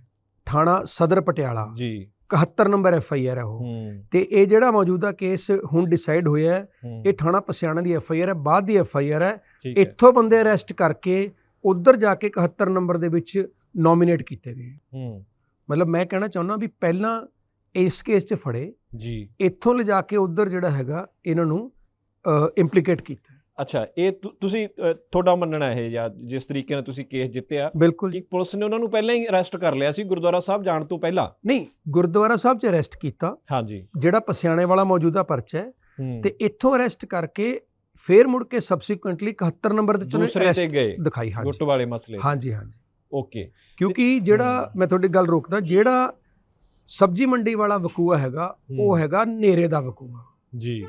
ਥਾਣਾ ਸਦਰ ਪਟਿਆਲਾ। ਜੀ। 71 ਨੰਬਰ ਐਫ ਆਈ ਆਰ ਹੈ ਉਹ। ਤੇ ਇਹ ਜਿਹੜਾ ਮੌਜੂਦਾ ਕੇਸ ਹੁਣ ਡਿਸਾਈਡ ਹੋਇਆ ਹੈ ਇਹ ਥਾਣਾ ਪਸਿਆਣਾ ਦੀ ਐਫ ਆਈ ਆਰ ਹੈ ਬਾਅਦ ਦੀ ਐਫ ਆਈ ਆਰ ਹੈ। ਇੱਥੋਂ ਬੰਦੇ ਅਰੈਸਟ ਕਰਕੇ ਉਧਰ ਜਾ ਕੇ 71 ਨੰਬਰ ਦੇ ਵਿੱਚ ਨੋਮੀਨੇਟ ਕੀਤੇ ਗਏ। ਮਤਲਬ ਮੈਂ ਕਹਿਣਾ ਚਾਹੁੰਦਾ ਵੀ ਪਹਿਲਾਂ ਇਸ ਕੇਸ 'ਚ ਫੜੇ। ਜੀ। ਇੱਥੋਂ ਲਿਜਾ ਕੇ ਉਧਰ ਜਿਹੜਾ ਹੈਗਾ ਇਹਨਾਂ ਨੂੰ ਇੰਪਲੀਕੇਟ ਕੀਤਾ। ਅੱਛਾ ਇਹ ਤੁਸੀਂ ਤੁਹਾਡਾ ਮੰਨਣਾ ਇਹ ਜਾਂ ਜਿਸ ਤਰੀਕੇ ਨਾਲ ਤੁਸੀਂ ਕੇਸ ਜਿੱਤਿਆ ਕਿ ਪੁਲਿਸ ਨੇ ਉਹਨਾਂ ਨੂੰ ਪਹਿਲਾਂ ਹੀ ਅਰੈਸਟ ਕਰ ਲਿਆ ਸੀ ਗੁਰਦੁਆਰਾ ਸਾਹਿਬ ਜਾਣ ਤੋਂ ਪਹਿਲਾਂ? ਨਹੀਂ ਗੁਰਦੁਆਰਾ ਸਾਹਿਬ 'ਚ ਅਰੈਸਟ ਕੀਤਾ। ਹਾਂਜੀ। ਜਿਹੜਾ ਪਸਿਆਣੇ ਵਾਲਾ ਮੌਜੂਦਾ ਪਰਚਾ ਹੈ। ਹੂੰ, ਤੇ ਇੱਥੋਂ ਅਰੈਸਟ ਕਰਕੇ ਫੇਰ ਮੁੜ ਕੇ ਸਬਸੀਕੁਐਂਟਲੀ 71 ਨੰਬਰ ਤੇ ਚੋਂ ਗਏ। ਦਿਖਾਈ ਹਾਂਜੀ। ਗੁੱਟ ਵਾਲੇ ਮਸਲੇ। ਹਾਂਜੀ ਹਾਂਜੀ। ਓਕੇ। ਕਿਉਂਕਿ ਜਿਹੜਾ। ਮੈਂ ਤੁਹਾਡੀ ਗੱਲ ਰੋਕਦਾ ਜਿਹੜਾ ਸਬਜੀ ਮੰਡੀ ਵਾਲਾ ਵਕੂਆ ਹੈਗਾ ਉਹ ਹੈਗਾ ਨੇਰੇ ਦਾ ਵਕੂਆ। ਜੀ।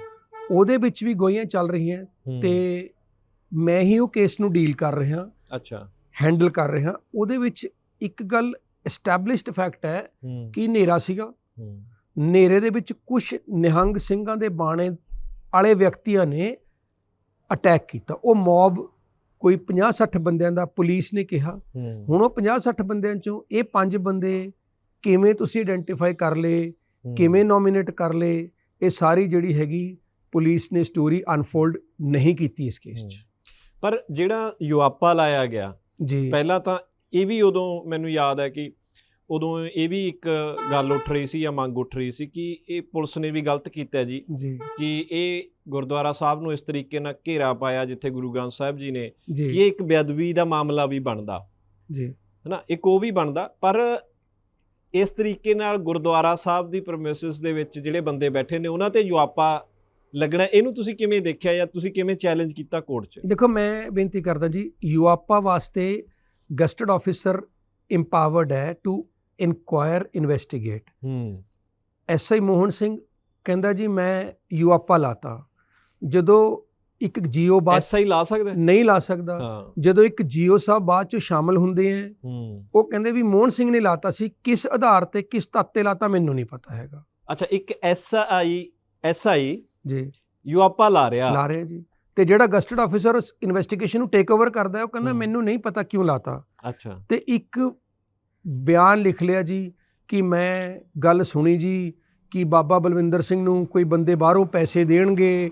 ਉਹਦੇ ਵਿੱਚ ਵੀ ਗੋਈਆਂ ਚੱਲ ਰਹੀਆਂ ਤੇ ਮੈਂ ਹੀ ਉਹ ਕੇਸ ਨੂੰ ਡੀਲ ਕਰ ਰਿਹਾ। ਅੱਛਾ। ਹੈਂਡਲ ਕਰ ਰਿਹਾ। ਉਹਦੇ ਵਿੱਚ ਇੱਕ ਗੱਲ ਐਸਟੈਬਲਿਸ਼ਡ ਫੈਕਟ ਹੈ ਕਿ ਹਨੇਰਾ ਸੀਗਾ। ਨੇਰੇ ਦੇ ਵਿੱਚ ਕੁਝ ਨਿਹੰਗ ਸਿੰਘਾਂ ਦੇ ਬਾਣੇ ਵਾਲੇ ਵਿਅਕਤੀਆਂ ਨੇ ਅਟੈਕ ਕੀਤਾ। ਉਹ ਮੌਬ ਕੋਈ 50-60 ਬੰਦਿਆਂ ਦਾ ਪੁਲਿਸ ਨੇ ਕਿਹਾ। ਹੁਣ ਉਹ 50-60 ਬੰਦਿਆਂ ਚੋਂ ਇਹ ਪੰਜ ਬੰਦੇ ਕਿਵੇਂ ਤੁਸੀਂ ਆਇਡੈਂਟੀਫਾਈ ਕਰ ਲਏ ਕਿਵੇਂ ਨੋਮੀਨੇਟ ਕਰ ਲਏ ਇਹ ਸਾਰੀ ਜਿਹੜੀ ਹੈਗੀ ਪੁਲਿਸ ਨੇ ਸਟੋਰੀ ਅਨਫੋਲਡ ਨਹੀਂ ਕੀਤੀ ਇਸ ਕੇਸ 'ਚ। ਪਰ ਜਿਹੜਾ ਯੁਆਪਾ ਲਾਇਆ ਗਿਆ ਜੀ। ਪਹਿਲਾਂ ਤਾਂ ਇਹ ਵੀ ਉਦੋਂ ਮੈਨੂੰ ਯਾਦ ਹੈ ਕਿ ਉਦੋਂ ਇਹ ਵੀ ਇੱਕ ਗੱਲ ਉੱਠ ਰਹੀ ਸੀ ਜਾਂ ਮੰਗ ਉੱਠ ਰਹੀ ਸੀ ਕਿ ਇਹ ਪੁਲਿਸ ਨੇ ਵੀ ਗਲਤ ਕੀਤਾ ਜੀ। ਕਿ ਇਹ ਗੁਰਦੁਆਰਾ ਸਾਹਿਬ ਨੂੰ ਇਸ ਤਰੀਕੇ ਨਾਲ ਘੇਰਾ ਪਾਇਆ ਜਿੱਥੇ ਗੁਰੂ ਗ੍ਰੰਥ ਸਾਹਿਬ ਜੀ ਨੇ ਇਹ ਇੱਕ ਬੇਅਦਬੀ ਦਾ ਮਾਮਲਾ ਵੀ ਬਣਦਾ। ਜੀ। ਹਨਾ ਇੱਕ ਉਹ ਵੀ ਬਣਦਾ ਪਰ ਇਸ ਤਰੀਕੇ ਨਾਲ ਗੁਰਦੁਆਰਾ ਸਾਹਿਬ ਦੀ ਪ੍ਰਮਿਸਿਸ ਦੇ ਵਿੱਚ ਜਿਹੜੇ ਬੰਦੇ ਬੈਠੇ ਨੇ ਉਹਨਾਂ ਤੇ ਜਵਾਪਾ ਲੱਗਣਾ ਇਹਨੂੰ ਤੁਸੀਂ ਕਿਵੇਂ ਦੇਖਿਆ ਜਾਂ ਤੁਸੀਂ ਕਿਵੇਂ ਚੈਲੰਜ ਕੀਤਾ ਕੋਰਟ 'ਚ? ਦੇਖੋ ਮੈਂ ਬੇਨਤੀ ਕਰਦਾ ਜੀ ਯੂਆਪਾ ਵਾਸਤੇ ਗਸਟਡ ਆਫੀਸਰ ਇੰਪਾਵਰਡ ਹੈ ਟੂ ਇਨਕੁਆਇਰ ਇਨਵੈਸਟੀਗੇਟ ਹੂੰ। ਐਸਆਈ ਮੋਹਨ ਸਿੰਘ ਕਹਿੰਦਾ ਜੀ ਮੈਂ ਯੂਆਪਾ ਲਾਤਾ। ਜਦੋਂ ਇੱਕ ਜੀਓ ਬਾਅਦ ਐਸਾ ਹੀ ਲਾ ਸਕਦਾ? ਨਹੀਂ ਲਾ ਸਕਦਾ। ਜਦੋਂ ਇੱਕ ਜੀਓ ਸਾਹਿਬ ਬਾਅਦ ਚ ਸ਼ਾਮਲ ਹੁੰਦੇ ਆ ਹੂੰ। ਉਹ ਕਹਿੰਦੇ ਵੀ ਮੋਹਨ ਸਿੰਘ ਨੇ ਲਾਤਾ ਸੀ ਕਿਸ ਆਧਾਰ ਤੇ ਕਿਸ ਤੱਤ ਤੇ ਲਾਤਾ ਮੈਨੂੰ ਨਹੀਂ ਪਤਾ ਹੈਗਾ। ਅੱਛਾ ਇੱਕ ਐਸਆਈ ਐਸਆਈ ਜੀ। ਯੂਆਪਾ ਲਾ ਰਿਹਾ ਲਾ ਰਹੇ ਜੀ। ਤੇ ਜਿਹੜਾ ਗਸਟਡ ਆਫੀਸਰ ਉਸ ਇਨਵੈਸਟੀਗੇਸ਼ਨ ਨੂੰ ਟੇਕ ਓਵਰ ਕਰਦਾ ਹੈ ਉਹ ਕਹਿੰਦਾ। ਮੈਨੂੰ ਨਹੀਂ ਪਤਾ ਕਿਉਂ ਲਾਤਾ। ਅੱਛਾ। ਤੇ ਇੱਕ ਬਿਆਨ ਲਿਖ ਲਿਆ ਜੀ ਕਿ ਮੈਂ ਗੱਲ ਸੁਣੀ ਜੀ ਕਿ ਬਾਬਾ ਬਲਵਿੰਦਰ ਸਿੰਘ ਨੂੰ ਕੋਈ ਬੰਦੇ ਬਾਹਰੋਂ ਪੈਸੇ ਦੇਣਗੇ।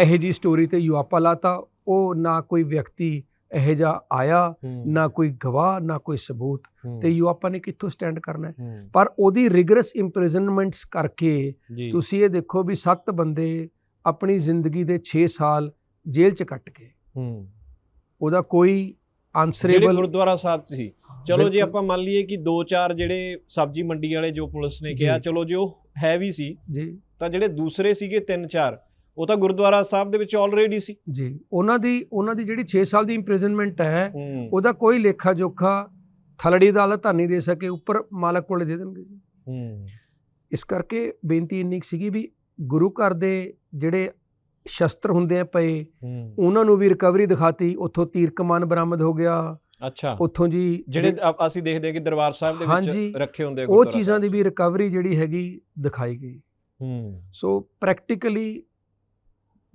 ਇਹੋ ਜੀ ਸਟੋਰੀ ਤੇ ਯੂਆਪਾ ਲਾਤਾ। ਉਹ ਨਾ ਕੋਈ ਵਿਅਕਤੀ ਇਹੋ ਜਿਹਾ ਆਇਆ ਨਾ ਕੋਈ ਗਵਾਹ ਨਾ ਕੋਈ ਸਬੂਤ ਤੇ ਯੂਆਪਾ ਨੇ ਕਿੱਥੋਂ ਸਟੈਂਡ ਕਰਨਾ ਪਰ ਉਹਦੀ ਰਿਗਰਸ ਇੰਪ੍ਰਿਜ਼ਨਮੈਂਟਸ ਕਰਕੇ ਜੀ। ਤੁਸੀਂ ਇਹ ਦੇਖੋ ਵੀ ਸੱਤ ਬੰਦੇ ਆਪਣੀ ਜ਼ਿੰਦਗੀ ਦੇ 6 ਸਾਲ ਜੇਲ੍ਹ 'ਚ ਕੱਟ ਗਏ। ਹੂੰ। ਉਹਦਾ ਕੋਈ ਆਨਸਰੇਬਲ ਗੁਰਦੁਆਰਾ ਸਾਹਿਬ ਸੀ। ਚਲੋ ਜੇ ਆਪਾਂ ਮੰਨ ਲਈਏ ਕਿ ਦੋ ਚਾਰ ਜਿਹੜੇ ਸਬਜ਼ੀ ਮੰਡੀ ਵਾਲੇ ਜੋ ਪੁਲਿਸ ਨੇ ਜੀ। ਕਿਹਾ ਚਲੋ ਜੇ ਉਹ ਹੈ ਵੀ ਸੀ ਜੀ। ਤਾਂ ਜਿਹੜੇ ਦੂਸਰੇ ਸੀਗੇ ਤਿੰਨ ਚਾਰ ਉਹ ਤਾਂ ਗੁਰਦੁਆਰਾ ਸਾਹਿਬ ਦੇ ਵਿੱਚ ਆਲਰੇਡੀ ਸੀ। ਜੀ ਉਹਨਾਂ ਦੀ ਉਹਨਾਂ ਦੀ ਜਿਹੜੀ 6 ਸਾਲ ਦੀ ਇੰਪ੍ਰਿਜ਼ਨਮੈਂਟ ਹੈ ਉਹਦਾ ਕੋਈ ਲੇਖਾ ਜੋਖਾ ਥਲੜੀ ਅਦਾਲਤ ਤਾਂ ਨਹੀਂ ਦੇ ਸਕੇ ਉੱਪਰ ਮਾਲਕ ਕੋਲੇ ਦੇ ਦੇਣਗੇ ਹੂੰ। ਇਸ ਕਰਕੇ ਬੇਨਤੀ ਇੰਨੀ ਸੀਗੀ ਵੀ ਗੁਰੂ ਘਰ ਦੇ ਜਿਹੜੇ ਸ਼ਸਤਰ ਹੁੰਦੇ ਆ ਪਏ ਉਹਨਾਂ ਨੂੰ ਵੀ ਰਿਕਵਰੀ ਦਿਖਾਤੀ ਉੱਥੋਂ ਤੀਰ ਕਮਾਨ ਬਰਾਮਦ ਹੋ ਗਿਆ। ਅੱਛਾ। ਉੱਥੋਂ ਜੀ ਜਿਹੜੇ ਅਸੀਂ ਦੇਖਦੇ ਕਿ ਦਰਬਾਰ ਸਾਹਿਬ ਦੇ ਵਿੱਚ ਰੱਖੇ ਹੁੰਦੇ ਉਹ ਚੀਜ਼ਾਂ ਦੀ। ਵੀ ਰਿਕਵਰੀ ਜਿਹੜੀ ਹੈਗੀ ਦਿਖਾਈ ਗਈ। ਹੂੰ। ਸੋ ਪ੍ਰੈਕਟੀਕਲੀ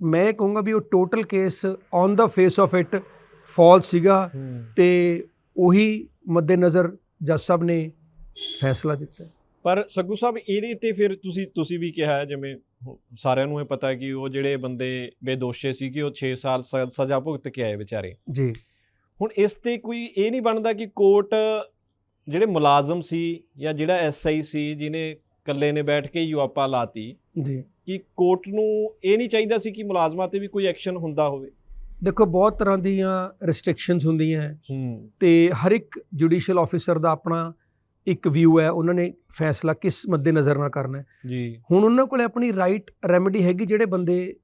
ਮੈਂ ਕਹੂੰਗਾ ਵੀ ਉਹ total case on the face of it false ਸੀਗਾ ਤੇ ਉਹੀ ਮੱਦੇਨਜ਼ਰ ਜੱਜ ਸਾਹਿਬ ਨੇ ਫੈਸਲਾ ਦਿੱਤਾ। ਪਰ ਸੱਗੂ ਸਾਹਿਬ ਇਹਦੇ ਤੇ ਫਿਰ ਤੁਸੀਂ ਤੁਸੀਂ ਵੀ ਕਿਹਾ ਜਿਵੇਂ ਸਾਰਿਆਂ ਨੂੰ ਇਹ ਪਤਾ ਹੈ ਕਿ ਉਹ ਜਿਹੜੇ ਬੰਦੇ ਬੇਦੋਸ਼ੇ ਸੀ ਕਿ ਉਹ 6 ਸਾਲ ਸਜ਼ਾ ਭੁਗਤ ਕੇ ਆਏ ਵਿਚਾਰੇ। ਜੀ। ਹੁਣ ਇਸ ਤੇ ਕੋਈ ਇਹ ਨਹੀਂ ਬਣਦਾ ਕਿ ਕੋਰਟ ਜਿਹੜੇ ਮੁਲਾਜ਼ਮ ਸੀ ਜਾਂ ਜਿਹੜਾ ਐਸਆਈ ਸੀ ਜਿਹਨੇ ਇਕੱਲੇ ਨੇ ਬੈਠ ਕੇ ਯੂਆਪਾ ਲਾਤੀ ਜੀ। ਕਿ ਕੋਰਟ ਨੂੰ ਇਹ ਨਹੀਂ ਚਾਹੀਦਾ ਸੀ ਕਿ ਮੁਲਾਜ਼ਮਾਂ ਤੇ ਵੀ ਕੋਈ ਐਕਸ਼ਨ ਹੁੰਦਾ ਹੋਵੇ। ਦੇਖੋ ਬਹੁਤ ਤਰ੍ਹਾਂ ਦੀਆਂ ਰੈਸਟ੍ਰਿਕਸ਼ਨਸ ਹੁੰਦੀਆਂ ਤੇ ਹਰ ਇੱਕ ਜੁਡੀਸ਼ੀਅਲ ਆਫੀਸਰ ਦਾ ਆਪਣਾ ਇੱਕ ਵਿਊ ਹੈ ਉਹਨਾਂ ਨੇ ਫੈਸਲਾ ਕਿਸ ਮੱਦੇ ਨਜ਼ਰ ਨਾਲ ਕਰਨਾ ਹੈ। ਜੀ। ਹੁਣ ਉਹਨਾਂ ਕੋਲੇ ਆਪਣੀ ਰਾਈਟ ਰੈਮੇਡੀ ਹੈਗੀ ਜਿਹੜੇ ਬੰਦੇ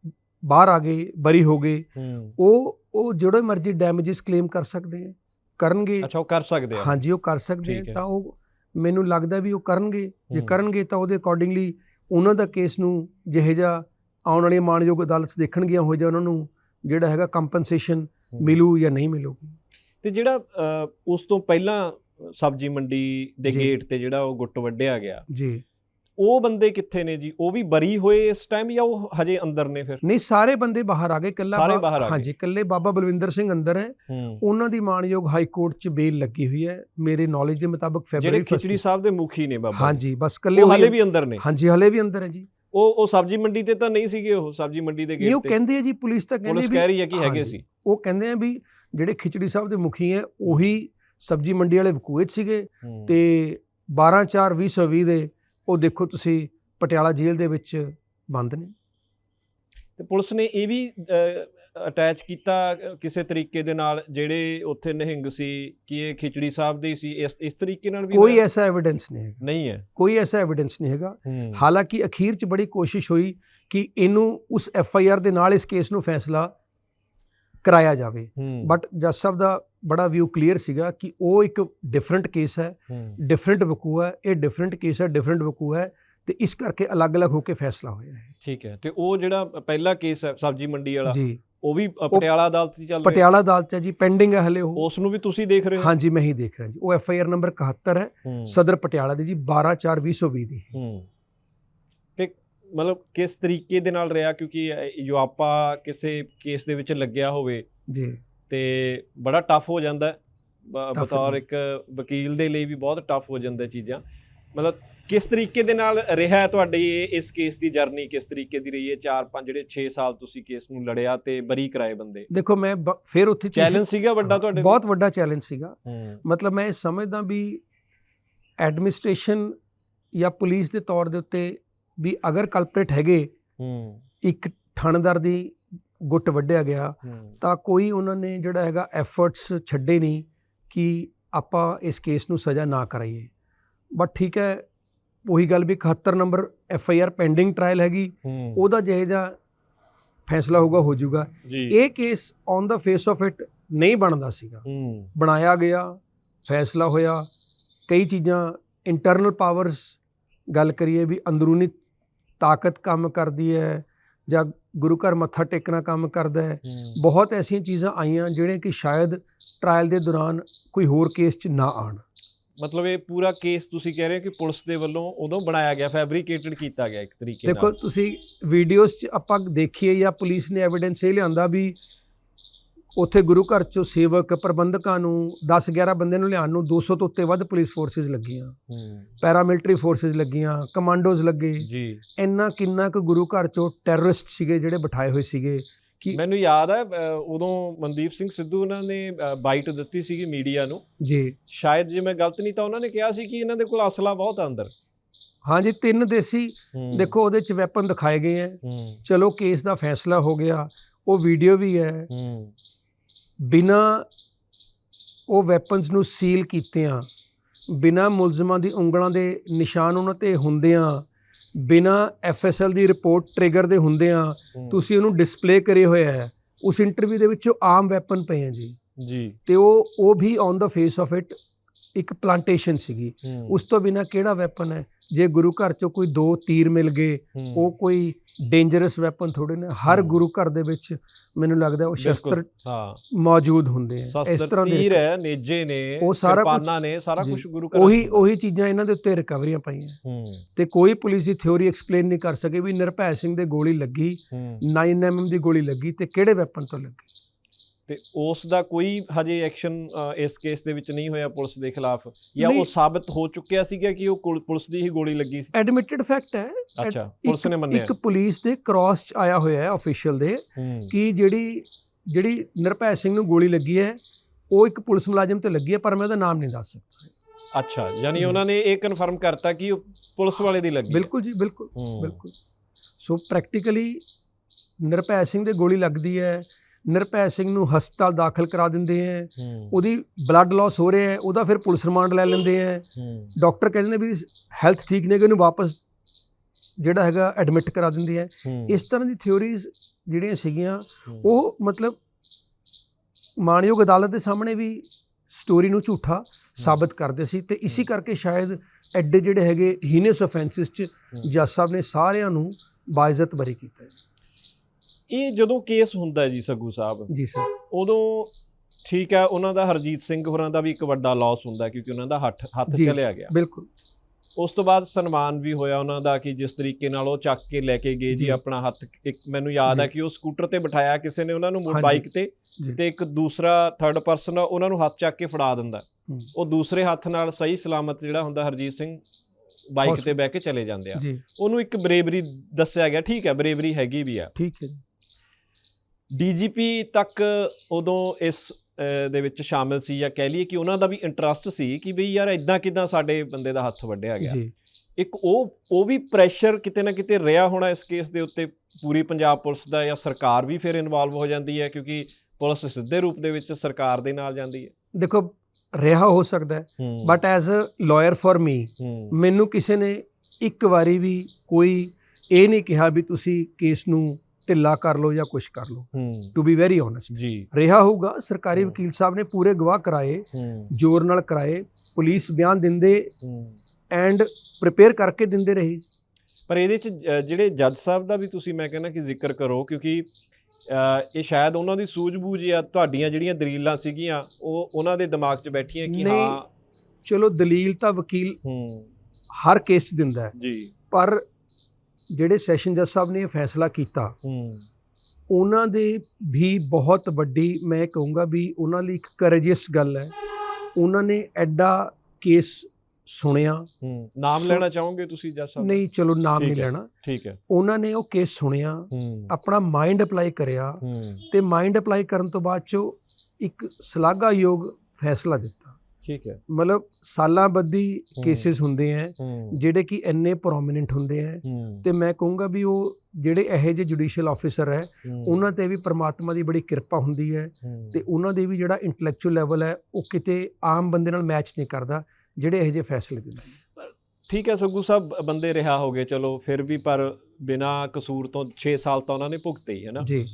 ਬਾਹਰ ਆ ਗਏ ਬਰੀ ਹੋ ਗਏ ਉਹ ਉਹ ਜਿਹੜੇ ਮਰਜ਼ੀ ਡੈਮੇजेस ਕਲੇਮ ਕਰ ਸਕਦੇ ਆ ਕਰਨਗੇ। ਅੱਛਾ ਉਹ ਕਰ ਸਕਦੇ ਆ। ਹਾਂਜੀ ਉਹ ਕਰ ਸਕਦੇ ਆ। ਤਾਂ ਉਹ ਮੈਨੂੰ ਲੱਗਦਾ ਵੀ ਉਹ ਕਰਨਗੇ। ਜੇ। ਕਰਨਗੇ ਤਾਂ ਉਹਦੇ ਅਕੋਰਡਿੰਗਲੀ ਉਹਨਾਂ ਦਾ ਕੇਸ ਨੂੰ ਜਿਹੇ ਜਿਹਾ ਆਉਣ ਵਾਲੀ ਮਾਨਯੋਗ ਅਦਾਲਤ 'ਚ ਦੇਖਣਗੀਆਂ ਹੋ ਜਾ ਉਹਨਾਂ ਨੂੰ ਜਿਹੜਾ ਹੈਗਾ ਕੰਪਨਸੇਸ਼ਨ। ਮਿਲੂ ਜਾਂ ਨਹੀਂ ਮਿਲੂਗੀ ਤੇ ਜਿਹੜਾ ਉਸ ਤੋਂ ਪਹਿਲਾਂ ਸਬਜ਼ੀ ਮੰਡੀ ਦੇ। ਗੇਟ ਤੇ ਜਿਹੜਾ ਉਹ ਗੁੱਟ ਵੱਢਿਆ ਗਿਆ ਜੀ ਉਹ ਬੰਦੇ ਕਿੱਥੇ ਨੇ ਜੀ? ਉਹ ਵੀ ਬਰੀ ਹੋਏ ਇਸ ਟਾਈਮ ਜਾਂ ਉਹ ਹਜੇ ਅੰਦਰ ਨੇ ਫਿਰ? ਨਹੀਂ ਸਾਰੇ ਬੰਦੇ ਬਾਹਰ ਆ ਗਏ ਕੱਲਾ। ਹਾਂਜੀ ਕੱਲੇ ਬਾਬਾ ਬਲਵਿੰਦਰ ਸਿੰਘ ਅੰਦਰ ਹੈ। ਉਹਨਾਂ ਦੀ ਮਾਨਯੋਗ ਹਾਈ ਕੋਰਟ 'ਚ ਬੇਲ ਲੱਗੀ ਹੋਈ ਹੈ। ਮੇਰੇ ਨੌਲੇਜ ਦੇ ਮੁਤਾਬਕ ਜਿਹੜੇ ਫੈਬਰੂਰੀ ਖਿਚੜੀ ਸਾਹਿਬ ਦੇ ਮੁਖੀ ਨੇ ਬਾਬਾ ਹਾਂਜੀ ਬਸ ਕੱਲੇ ਉਹ ਹਲੇ ਉਹੀ- ਵੀ ਅੰਦਰ ਨੇ। ਹਾਂਜੀ ਹਲੇ ਵੀ ਅੰਦਰ ਹੈ ਜੀ। ਉਹ ਉਹ ਸਬਜ਼ੀ ਮੰਡੀ ਤੇ ਤਾਂ ਨਹੀਂ ਸੀਗੇ ਉਹ ਸਬਜ਼ੀ ਮੰਡੀ ਦੇ ਉਹ ਗੇਟ ਤੇ। ਕਹਿੰਦੇ ਆ ਜੀ ਪੁਲਿਸ ਤਾਂ ਕਹਿੰਦੀ ਪੁਲਿਸ ਵੀ ਕਹਿ ਰਹੀ ਹੈ ਕਿ ਹੈਗੇ। ਸੀ। ਉਹ ਕਹਿੰਦੇ ਆ ਵੀ ਜਿਹੜੇ ਖਿਚੜੀ ਸਾਹਿਬ ਦੇ ਮੁਖੀ ਹੈ ਉਹੀ ਸਬਜੀ ਮੰਡੀ ਵਾਲੇ ਵਕੂਏ ਸੀਗੇ। ਤੇ 12 4 2020 ਦੇ ਉਹ ਦੇਖੋ ਤੁਸੀਂ ਪਟਿਆਲਾ ਜੇਲ੍ਹ ਦੇ ਵਿੱਚ ਬੰਦ ਨੇ। ਤੇ ਪੁਲਿਸ ਨੇ ਇਹ ਵੀ ਅਟੈਚ ਕੀਤਾ ਕਿਸੇ ਤਰੀਕੇ ਦੇ ਨਾਲ ਜਿਹੜੇ ਉੱਥੇ ਨਿਹੰਗ ਸੀ ਕਿ ਇਹ ਖਿਚੜੀ ਸਾਹਿਬ ਦੇ ਸੀ ਇਸ ਇਸ ਤਰੀਕੇ ਨਾਲ ਵੀ ਕੋਈ? ਐਸਾ ਐਵੀਡੈਂਸ ਨਹੀਂ ਹੈਗਾ। ਨਹੀਂ ਹੈ। ਕੋਈ ਐਸਾ ਐਵੀਡੈਂਸ ਨਹੀਂ ਹੈਗਾ। ਹਾਲਾਂਕਿ ਅਖੀਰ 'ਚ ਬੜੀ ਕੋਸ਼ਿਸ਼ ਹੋਈ ਕਿ ਇਹਨੂੰ ਉਸ ਐਫ ਆਈ ਆਰ ਦੇ ਨਾਲ ਇਸ ਕੇਸ ਨੂੰ ਫੈਸਲਾ ਕਰਾਇਆ ਜਾਵੇ। ਬਟ ਜੱਜ ਸਾਹਿਬ ਦਾ ਬੜਾ ਵਿਊ ਕਲੀਅਰ ਸੀਗਾ ਕਿ ਉਹ ਇੱਕ ਡਿਫਰੈਂਟ ਕੇਸ ਹੈ ਡਿਫਰੈਂਟ ਵਕੂ ਹੈ ਇਹ ਡਿਫਰੈਂਟ ਕੇਸ ਹੈ ਡਿਫਰੈਂਟ ਵਕੂ ਹੈ ਤੇ ਇਸ ਕਰਕੇ ਅਲੱਗ-ਅਲੱਗ ਹੋ ਕੇ ਫੈਸਲਾ ਹੋਇਆ ਹੈ। ਠੀਕ ਹੈ ਤੇ ਉਹ ਜਿਹੜਾ ਪਹਿਲਾ ਕੇਸ ਹੈ ਸਬਜ਼ੀ ਮੰਡੀ ਵਾਲਾ ਜੀ। ਉਹ ਵੀ ਪਟਿਆਲਾ ਅਦਾਲਤ 'ਚ ਚੱਲ ਰਿਹਾ? ਪਟਿਆਲਾ ਅਦਾਲਤ 'ਚ ਹੈ ਜੀ ਪੈਂਡਿੰਗ ਹੈ ਹਲੇ ਉਹ। ਉਸ ਨੂੰ ਵੀ ਤੁਸੀਂ ਦੇਖ ਰਹੇ ਹੋ? ਹਾਂਜੀ ਮੈਂ ਹੀ ਦੇਖ ਰਿਹਾ ਜੀ। ਉਹ ਐਫ ਆਈ ਆਰ ਨੰਬਰ 71 ਹੈ। ਸਦਰ ਪਟਿਆਲਾ ਦੀ ਜੀ 12 4 2020 ਦੀ। ਹੂੰ। ਤੇ ਮਤਲਬ ਕਿਸ ਤਰੀਕੇ ਦੇ ਨਾਲ ਰਿਹਾ? ਕਿਉਂਕਿ ਯੂਆਪਾ ਕਿਸੇ ਕੇਸ ਦੇ ਵਿੱਚ ਲੱਗਿਆ ਹੋਵੇ। ਜੀ। ਤੇ ਬੜਾ ਟਫ ਹੋ ਜਾਂਦਾ ਹੈ। ਬ- ਬਤੌਰ। ਇੱਕ ਵਕੀਲ ਦੇ ਲਈ ਵੀ ਬਹੁਤ ਟਫ ਹੋ ਜਾਂਦਾ ਚੀਜ਼ਾਂ। ਮਤਲਬ ਕਿਸ ਤਰੀਕੇ ਦੇ ਨਾਲ ਰਿਹਾ ਹੈ ਤੁਹਾਡੀ ਇਹ- ਇਸ ਕੇਸ ਦੀ ਜਰਨੀ ਕਿਸ ਤਰੀਕੇ ਦੀ ਰਹੀ ਹੈ? 4 5 ਜਿਹੜੇ 6 ਸਾਲ ਤੁਸੀਂ ਕੇਸ ਨੂੰ ਲੜਿਆ ਤੇ ਬਰੀ ਕਰਾਏ ਬੰਦੇ। ਦੇਖੋ ਮੈਂ ਬ- ਫਿਰ ਉੱਥੇ ਚੀਜ਼- ਚੈਲੰਜ ਸੀਗਾ ਵੱਡਾ ਤੁਹਾਡੇ ਲਈ? ਬਹੁਤ ਵੱਡਾ ਚੈਲੰਜ ਸੀਗਾ। ਹੂੰ। ਮਤਲਬ ਮੈਂ ਇਹ ਸਮਝਦਾ ਵੀ ਐਡਮਿਨਿਸਟ੍ਰੇਸ਼ਨ ਜਾਂ ਪੁਲਿਸ ਦੇ ਤੌਰ ਦੇ ਉੱਤੇ ਵੀ ਅਗਰ ਕਲਪਰੇਟ ਹੈਗੇ ਹੂੰ। ਇੱਕ ਥਾਣੇਦਾਰ ਦੀ ਗੁੱਟ ਵੱਢਿਆ ਗਿਆ ਤਾਂ ਕੋਈ ਉਹਨਾਂ ਨੇ ਜਿਹੜਾ ਹੈਗਾ ਐਫਰਟਸ ਛੱਡੇ ਨਹੀਂ ਕਿ ਆਪਾਂ ਇਸ ਕੇਸ ਨੂੰ ਸਜ਼ਾ ਨਾ ਕਰਾਈਏ। ਬਟ ਠੀਕ ਹੈ ਉਹੀ ਗੱਲ ਵੀ 71 number F I R pending trial ਹੈਗੀ ਉਹਦਾ ਜਿਹੇ ਜਿਹਾ ਫੈਸਲਾ ਹੋਊਗਾ ਹੋ ਜਾਊਗਾ। ਇਹ case on the face of it ਨਹੀਂ ਬਣਦਾ ਸੀਗਾ। ਬਣਾਇਆ ਗਿਆ ਫੈਸਲਾ ਹੋਇਆ ਕਈ ਚੀਜ਼ਾਂ ਇੰਟਰਨਲ ਪਾਵਰਸ ਗੱਲ ਕਰੀਏ ਵੀ ਅੰਦਰੂਨੀ ਤਾਕਤ ਕੰਮ ਕਰਦੀ ਹੈ ਜਾਂ ਗੁਰੂ ਘਰ ਮੱਥਾ ਟੇਕਣਾ ਕੰਮ ਕਰਦਾ ਹੈ। ਬਹੁਤ ਐਸੀਆਂ ਚੀਜ਼ਾਂ ਆਈਆਂ ਜਿਹੜੀਆਂ ਕਿ ਸ਼ਾਇਦ ਟ੍ਰਾਇਲ ਦੇ ਦੌਰਾਨ ਕੋਈ ਹੋਰ ਕੇਸ 'ਚ ਨਾ ਆਣ ਮਤਲਬ ਇਹ ਪੂਰਾ ਕੇਸ ਤੁਸੀਂ ਕਹਿ ਰਹੇ ਹੋ ਕਿ ਪੁਲਿਸ ਦੇ ਵੱਲੋਂ ਉਦੋਂ ਬਣਾਇਆ ਗਿਆ ਫੈਬਰੀਕੇਟਡ ਕੀਤਾ ਗਿਆ ਇੱਕ ਤਰੀਕੇ ਦੇਖੋ ਨਾਲ। ਤੁਸੀਂ ਵੀਡੀਓਜ਼ 'ਚ ਆਪਾਂ ਦੇਖੀਏ ਜਾਂ ਪੁਲਿਸ ਨੇ ਐਵੀਡੈਂਸ ਇਹ ਲਿਆਂਦਾ ਵੀ ਉੱਥੇ ਗੁਰੂ ਘਰ ਚੋਂ ਸੇਵਕ ਪ੍ਰਬੰਧਕਾਂ ਨੂੰ 10 11 ਬੰਦੇ ਨੂੰ ਲਿਆਉਣ ਨੂੰ 200 ਤੋਂ ਉੱਤੇ ਵੱਧ ਪੁਲਿਸ ਫੋਰਸਿਸ ਲੱਗੀਆਂ। ਹੂੰ, ਪੈਰਾਮਿਲਟਰੀ ਫੋਰਸਿਸ ਲੱਗੀਆਂ ਕਮਾਂਡੋਜ਼ ਲੱਗੇ। ਜੀ। ਇੰਨਾ ਕਿੰਨਾ ਕੁ ਗੁਰੂ ਘਰ ਚੋਂ ਟੈਰਰਿਸਟ ਸੀਗੇ ਜਿਹੜੇ ਬਿਠਾਏ ਹੋਏ ਸੀਗੇ ਕਿ ਮੈਨੂੰ ਯਾਦ ਹੈ ਉਦੋਂ ਮਨਦੀਪ ਸਿੰਘ ਸਿੱਧੂ ਉਹਨਾਂ ਨੇ ਬਾਈਟ ਦਿੱਤੀ ਸੀਗੀ ਮੀਡੀਆ ਨੂੰ। ਜੀ। ਸ਼ਾਇਦ ਜੇ ਮੈਂ ਗਲਤ ਨਹੀਂ ਤਾਂ ਉਹਨਾਂ ਨੇ ਕਿਹਾ ਸੀ ਕਿ ਇਹਨਾਂ ਦੇ ਕੋਲ ਅਸਲਾ ਬਹੁਤ ਆ ਅੰਦਰ। ਹਾਂਜੀ ਤਿੰਨ ਦੇਸੀ ਦੇਖੋ ਉਹਦੇ ਚ ਵੈਪਨ ਦਿਖਾਏ ਗਏ ਹੂੰ। ਚਲੋ ਕੇਸ ਦਾ ਫੈਸਲਾ ਹੋ ਗਿਆ ਉਹ ਵੀਡੀਓ ਵੀ ਹੂੰ। ਬਿਨਾ ਉਹ ਵੈਪਨਸ ਨੂੰ ਸੀਲ ਕੀਤਿਆਂ ਬਿਨਾ ਮੁਲਜ਼ਮਾਂ ਦੀ ਉਂਗਲਾਂ ਦੇ ਨਿਸ਼ਾਨ ਉਹਨਾਂ ਤੇ ਹੁੰਦਿਆਂ ਬਿਨਾ ਐਫਐਸਐਲ ਦੀ ਰਿਪੋਰਟ ਟ੍ਰਿਗਰ ਦੇ ਹੁੰਦਿਆਂ ਤੁਸੀਂ ਉਹਨੂੰ ਡਿਸਪਲੇ ਕਰੇ ਹੋਇਆ ਹੈ ਉਸ ਇੰਟਰਵਿਊ ਦੇ ਵਿੱਚ ਉਹ ਆਮ ਵੈਪਨ ਪਏ ਹੈ ਜੀ। ਜੀ। ਤੇ ਉਹ ਉਹ ਵੀ on the face of it ਇੱਕ ਪਲਾਂਟੇਸ਼ਨ ਸੀਗੀ। ਉਸ ਤੋਂ ਬਿਨਾ ਕਿਹੜਾ ਵੈਪਨ ਹੈ? ਜੇ ਗੁਰੂ ਘਰ ਚੋਂ ਕੋਈ ਦੋ ਤੀਰ ਮਿਲ ਗਏ ਉਹ ਕੋਈ ਡੇਂਜਰਸ ਵੈਪਨ ਥੋੜੇ ਨੇ। ਹਰ। ਗੁਰੂ ਘਰ ਦੇ ਵਿੱਚ ਮੈਨੂੰ ਲੱਗਦਾ ਉਹ ਸ਼ਸਤਰ ਹਾਂ। ਮੌਜੂਦ ਹੁੰਦੇ ਆ। ਇਸ ਤਰ੍ਹਾਂ ਦੇ ਤੀਰ ਹੈ ਨੇਜੇ ਨੇ ਉਹ ਸਾਰਾ ਕਿਰਪਾਨਾਂ ਨੇ ਸਾਰਾ ਕੁਝ ਗੁਰੂ ਘਰ ਉਹੀ ਉਹੀ ਚੀਜ਼ਾਂ ਇਹਨਾਂ ਦੇ ਉੱਤੇ ਰਿਕਵਰੀਆਂ ਪਾਈਆਂ। ਤੇ ਕੋਈ ਪੁਲਿਸ ਦੀ ਥਿਉਰੀ ਐਕਸਪਲੇਨ ਨਹੀਂ ਕਰ ਸਕੇ ਵੀ ਨਿਰਭੈ ਸਿੰਘ ਦੇ ਗੋਲੀ ਲੱਗੀ ਹੂੰ। 9mm ਦੀ ਗੋਲੀ ਲੱਗੀ ਤੇ ਕਿਹੜੇ ਵੈਪਨ ਤੋਂ ਲੱਗੀ। ਤੇ ਉਸ ਦਾ ਕੋਈ ਹਜੇ ਐਕਸ਼ਨ ਇਸ ਕੇਸ ਦੇ ਵਿੱਚ ਨਹੀਂ ਹੋਇਆ ਪੁਲਿਸ ਦੇ ਖਿਲਾਫ। ਜਾਂ ਉਹ। ਸਾਬਤ ਹੋ ਚੁੱਕਿਆ ਸੀਗਾ ਕਿ ਉਹ ਪੁਲਿਸ ਦੀ ਹੀ ਗੋਲੀ ਲੱਗੀ ਸੀ? ਐਡਮਿਟਡ ਫੈਕਟ ਹੈ। ਅੱਛਾ ਪੁਲਿਸ ਨੇ ਮੰਨਿਆ। ਇੱਕ ਪੁਲਿਸ ਦੇ ਕ੍ਰਾਸ ਚ ਆਇਆ ਹੋਇਆ ਹੈ ਅਫੀਸ਼ੀਅਲ ਦੇ ਕਿ ਜਿਹੜੀ ਜਿਹੜੀ ਨਿਰਭੈ ਸਿੰਘ ਨੂੰ ਗੋਲੀ ਲੱਗੀ ਹੈ ਉਹ ਇੱਕ ਪੁਲਿਸ ਮੁਲਾਜ਼ਮ ਤੇ ਲੱਗੀ ਹੈ ਪਰ ਮੈਂ ਉਹਦਾ ਨਾਮ ਨਹੀਂ ਦੱਸ ਸਕਦਾ। ਅੱਛਾ ਯਾਨੀ। ਉਹਨਾਂ ਨੇ ਇਹ ਕਨਫਰਮ ਕਰਤਾ ਕਿ ਉਹ ਪੁਲਿਸ ਵਾਲੇ ਦੀ ਲੱਗੀ। ਬਿਲਕੁਲ ਜੀ ਬਿਲਕੁਲ ਬਿਲਕੁਲ। ਸੋ ਪ੍ਰੈਕਟੀਕਲੀ ਨਿਰਭੈ ਸਿੰਘ ਦੇ ਗੋਲੀ ਲੱਗਦੀ ਹੈ ਨਿਰਭੈ ਸਿੰਘ ਨੂੰ ਹਸਪਤਾਲ ਦਾਖਲ ਕਰਾ ਦਿੰਦੇ ਹੂੰ, ਉਹਦੀ ਬਲੱਡ ਲਾਸ ਹੋ ਰਿਹਾ ਹੈ ਉਹਦਾ ਫਿਰ ਪੁਲਿਸ ਰਿਮਾਂਡ ਲੈ ਲੈਂਦੇ ਹੂੰ, ਡਾਕਟਰ ਕਹਿੰਦੇ ਨੇ ਵੀ ਹੈਲਥ ਠੀਕ ਨੇ ਕਿ ਉਹਨੂੰ ਵਾਪਸ ਜਿਹੜਾ ਹੈਗਾ ਐਡਮਿਟ ਕਰਾ ਦਿੰਦੇ ਹੈ ਹੂੰ, ਇਸ ਤਰ੍ਹਾਂ ਦੀ ਥਿਉਰੀਜ਼ ਜਿਹੜੀਆਂ ਸੀਗੀਆਂ ਉਹ ਮਤਲਬ ਮਾਣਯੋਗ ਅਦਾਲਤ ਦੇ ਸਾਹਮਣੇ ਵੀ ਸਟੋਰੀ ਨੂੰ ਝੂਠਾ ਸਾਬਤ ਕਰਦੇ ਸੀ ਤੇ ਇਸੇ। ਕਰਕੇ ਸ਼ਾਇਦ ਐਡੇ ਜਿਹੜੇ ਹੈਗੇ ਹੀਨਸ ਆਫੈਂਸਿਸ ਚ। ਜੱਜ ਸਾਹਿਬ ਨੇ ਸਾਰਿਆਂ ਨੂੰ ਬਾਇਜ਼ਤ ਬਰੀ ਕੀਤਾ। ਹੈ। ਇਹ ਜਦੋਂ ਕੇਸ ਹੁੰਦਾ ਜੀ ਸੱਗੂ ਸਾਹਿਬ ਜੀ ਸਰ ਉਦੋਂ ਠੀਕ ਹੈ ਉਹਨਾਂ ਦਾ ਹਰਜੀਤ ਸਿੰਘ ਹੋਰਾਂ ਦਾ ਵੀ ਇੱਕ ਵੱਡਾ ਲਾਸ ਹੁੰਦਾ ਕਿਉਂਕਿ ਉਹਨਾਂ ਦਾ ਹੱਥ ਹੱਥ ਜੀ, ਚਲਿਆ ਗਿਆ ਬਿਲਕੁਲ ਉਸ ਤੋਂ ਬਾਅਦ ਸਨਮਾਨ ਵੀ ਹੋਇਆ ਉਹਨਾਂ ਦਾ ਕਿ ਜਿਸ ਤਰੀਕੇ ਨਾਲ ਉਹ ਚੱਕ ਕੇ ਲੈ ਕੇ ਗਏ ਜੀ ਜੀ। ਆਪਣਾ ਹੱਥ ਇੱਕ ਮੈਨੂੰ ਯਾਦ ਹੈ ਜੀ। ਕਿ ਉਹ ਸਕੂਟਰ ਤੇ ਬਿਠਾਇਆ ਕਿਸੇ ਨੇ ਉਹਨਾਂ ਨੂੰ ਹਾਂਜੀ। ਬਾਈਕ ਤੇ ਜੀ। ਤੇ ਇੱਕ ਦੂਸਰਾ ਥਰਡ ਪਰਸਨ ਉਹਨਾਂ ਨੂੰ ਹੱਥ ਚੱਕ ਕੇ ਫੜਾ ਦਿੰਦਾ ਹੂੰ। ਉਹ ਦੂਸਰੇ ਹੱਥ ਨਾਲ ਸਹੀ ਸਲਾਮਤ ਜਿਹੜਾ ਹੁੰਦਾ ਹਰਜੀਤ ਸਿੰਘ ਬਾਈਕ ਤੇ Hospital- ਬਹਿ ਕੇ ਚਲੇ ਜਾਂਦੇ ਆ ਜੀ ਉਹਨੂੰ ਇੱਕ ਬਰੇਵਰੀ ਦੱਸਿਆ ਗਿਆ ਠੀਕ ਹੈ ਬਰੇਵਰੀ ਹੈਗੀ ਵੀ ਆ ਠੀਕ ਹੈ ਜੀ। ਡੀਜੀਪੀ ਤੱਕ ਉਦੋਂ ਇਸ ਦੇ ਵਿੱਚ ਸ਼ਾਮਿਲ ਸੀ ਜਾਂ ਕਹਿ ਲਈਏ ਕਿ ਉਹਨਾਂ ਦਾ ਵੀ ਇੰਟਰਸਟ ਸੀ ਕਿ ਬਈ ਯਾਰ ਇਦਾਂ ਕਿਦਾਂ ਸਾਡੇ ਬੰਦੇ ਦਾ ਹੱਥ ਵੱਢਿਆ ਗਿਆ। ਜੀ। ਇੱਕ ਉਹ ਉਹ ਵੀ ਪ੍ਰੈਸ਼ਰ ਕਿਤੇ ਨਾ ਕਿਤੇ ਰਿਹਾ ਹੋਣਾ ਇਸ ਕੇਸ ਦੇ ਉੱਤੇ। ਪੂਰੀ ਪੰਜਾਬ ਪੁਲਿਸ ਦਾ ਜਾਂ ਸਰਕਾਰ ਵੀ ਫਿਰ ਇਨਵੋਲਵ ਹੋ ਜਾਂਦੀ ਹੈ ਕਿਉਂਕਿ ਪੁਲਿਸ ਸਿੱਧੇ ਰੂਪ ਦੇ ਵਿੱਚ ਸਰਕਾਰ ਦੇ ਨਾਲ ਜਾਂਦੀ ਹੈ। ਦੇਖੋ ਰਿਹਾ ਹੋ ਸਕਦਾ ਹੈ but as a lawyer for me ਮੈਨੂੰ ਕਿਸੇ ਨੇ ਇੱਕ ਵਾਰੀ ਵੀ ਕੋਈ ਇਹ ਨਹੀਂ ਕਿਹਾ ਵੀ ਤੁਸੀਂ ਕੇਸ ਨੂੰ ਢਿੱਲਾ ਕਰ ਲਓ ਜਾਂ ਕੁਝ ਕਰ ਲਓ। ਟੂ ਬੀ ਵੈਰੀ ਓਨੈਸਟ ਜੀ। ਰਿਹਾ ਹੋਊਗਾ ਸਰਕਾਰੀ। ਵਕੀਲ ਸਾਹਿਬ ਨੇ ਪੂਰੇ ਗਵਾਹ ਕਰਾਏ ਜ਼ੋਰ ਨਾਲ ਕਰਾਏ ਪੁਲਿਸ ਬਿਆਨ ਦਿੰਦੇ ਐਂਡ ਪ੍ਰਿਪੇਅਰ ਕਰਕੇ ਦਿੰਦੇ ਰਹੀ। ਪਰ ਇਹਦੇ ਚ ਜਿਹੜੇ ਜੱਜ ਸਾਹਿਬ ਦਾ ਵੀ ਤੁਸੀਂ ਮੈਂ ਕਹਿੰਦਾ ਕਿ ਜ਼ਿਕਰ ਕਰੋ ਕਿਉਂਕਿ ਇਹ ਸ਼ਾਇਦ ਉਹਨਾਂ ਦੀ ਸੂਝ-ਬੂਝ ਜਾਂ ਤੁਹਾਡੀਆਂ ਜਿਹੜੀਆਂ ਦਲੀਲਾਂ ਸੀਗੀਆਂ ਉਹ ਉਹਨਾਂ ਦੇ ਦਿਮਾਗ 'ਚ ਬੈਠੀਆਂ ਕਿ। ਹਾਂ। ਚਲੋ ਦਲੀਲ ਤਾਂ ਵਕੀਲ ਹੂੰ। ਹਰ ਕੇਸ ਦਿੰਦਾ ਹੈ। ਜੀ। ਪਰ ਜਿਹੜੇ ਸੈਸ਼ਨ ਜੱਜ ਸਾਹਿਬ ਨੇ ਇਹ ਫੈਸਲਾ ਕੀਤਾ ਹੂੰ। ਉਹਨਾਂ ਦੇ ਵੀ ਬਹੁਤ ਵੱਡੀ ਮੈਂ ਕਹੂੰਗਾ ਵੀ ਉਹਨਾਂ ਲਈ ਇੱਕ ਕਰੇਜੀਅਸ ਗੱਲ ਹੈ। ਉਹਨਾਂ ਨੇ ਐਡਾ ਕੇਸ ਸੁਣਿਆ। ਹੂੰ। ਨਾਮ ਲੈਣਾ ਚਾਹੋਗੇ ਤੁਸੀਂ ਜੱਜ ਸਾਹਿਬ? ਨਹੀਂ ਚਲੋ ਨਾਮ ਨਹੀਂ। ਲੈਣਾ। ਠੀਕ ਹੈ। ਉਹਨਾਂ ਨੇ ਉਹ ਕੇਸ ਸੁਣਿਆ ਆਪਣਾ ਮਾਈਂਡ ਅਪਲਾਈ ਕਰਿਆ ਤੇ ਮਾਈਂਡ ਅਪਲਾਈ ਕਰਨ ਤੋਂ ਬਾਅਦ ਚੋ ਇੱਕ ਸ਼ਲਾਘਾਯੋਗ ਫੈਸਲਾ ਦਿੱਤਾ। ਠੀਕ ਹੈ। ਮਤਲਬ ਸਾਲਾਂ ਹੂੰ। ਕੇਸਿਸ ਹੁੰਦੇ ਆ ਜਿਹੜੇ ਕਿ ਇੰਨੇ ਪ੍ਰੋਮਿਨੈਂਟ ਹੁੰਦੇ ਆ ਤੇ ਮੈਂ ਕਹੂੰਗਾ ਵੀ ਉਹ ਜਿਹੜੇ ਇਹੋ ਜਿਹੇ ਜੁਡੀਸ਼ੀਅਲ ਆਫੀਸਰ ਹੈ। ਉਹਨਾਂ ਤੇ ਵੀ ਪ੍ਰਮਾਤਮਾ ਦੀ ਬੜੀ ਕਿਰਪਾ ਹੁੰਦੀ ਹੈ। ਤੇ ਉਹਨਾਂ ਦੇ ਵੀ ਜਿਹੜਾ ਇੰਟੈਲੈਕਚੁਅਲ ਲੈਵਲ ਹੈ ਉਹ ਕਿਤੇ ਆਮ ਬੰਦੇ ਨਾਲ ਮੈਚ ਨਹੀਂ ਕਰਦਾ ਜਿਹੜੇ ਇਹੋ ਜਿਹੇ ਫੈਸਲੇ ਦਿੰਦੇ। ਠੀਕ ਹੈ ਸੱਗੂ ਸਾਹਿਬ ਬੰਦੇ ਰਿਹਾ ਹੋ ਗਏ ਚਲੋ ਫਿਰ ਵੀ ਪਰ ਬਿਨਾ ਕਸੂਰ ਤੋਂ 6 ਸਾਲ ਤਾਂ ਉਹਨਾਂ ਨੇ ਭੁਗਤੇ ਹੀ ਹੈ ਨਾ? ਜੀ।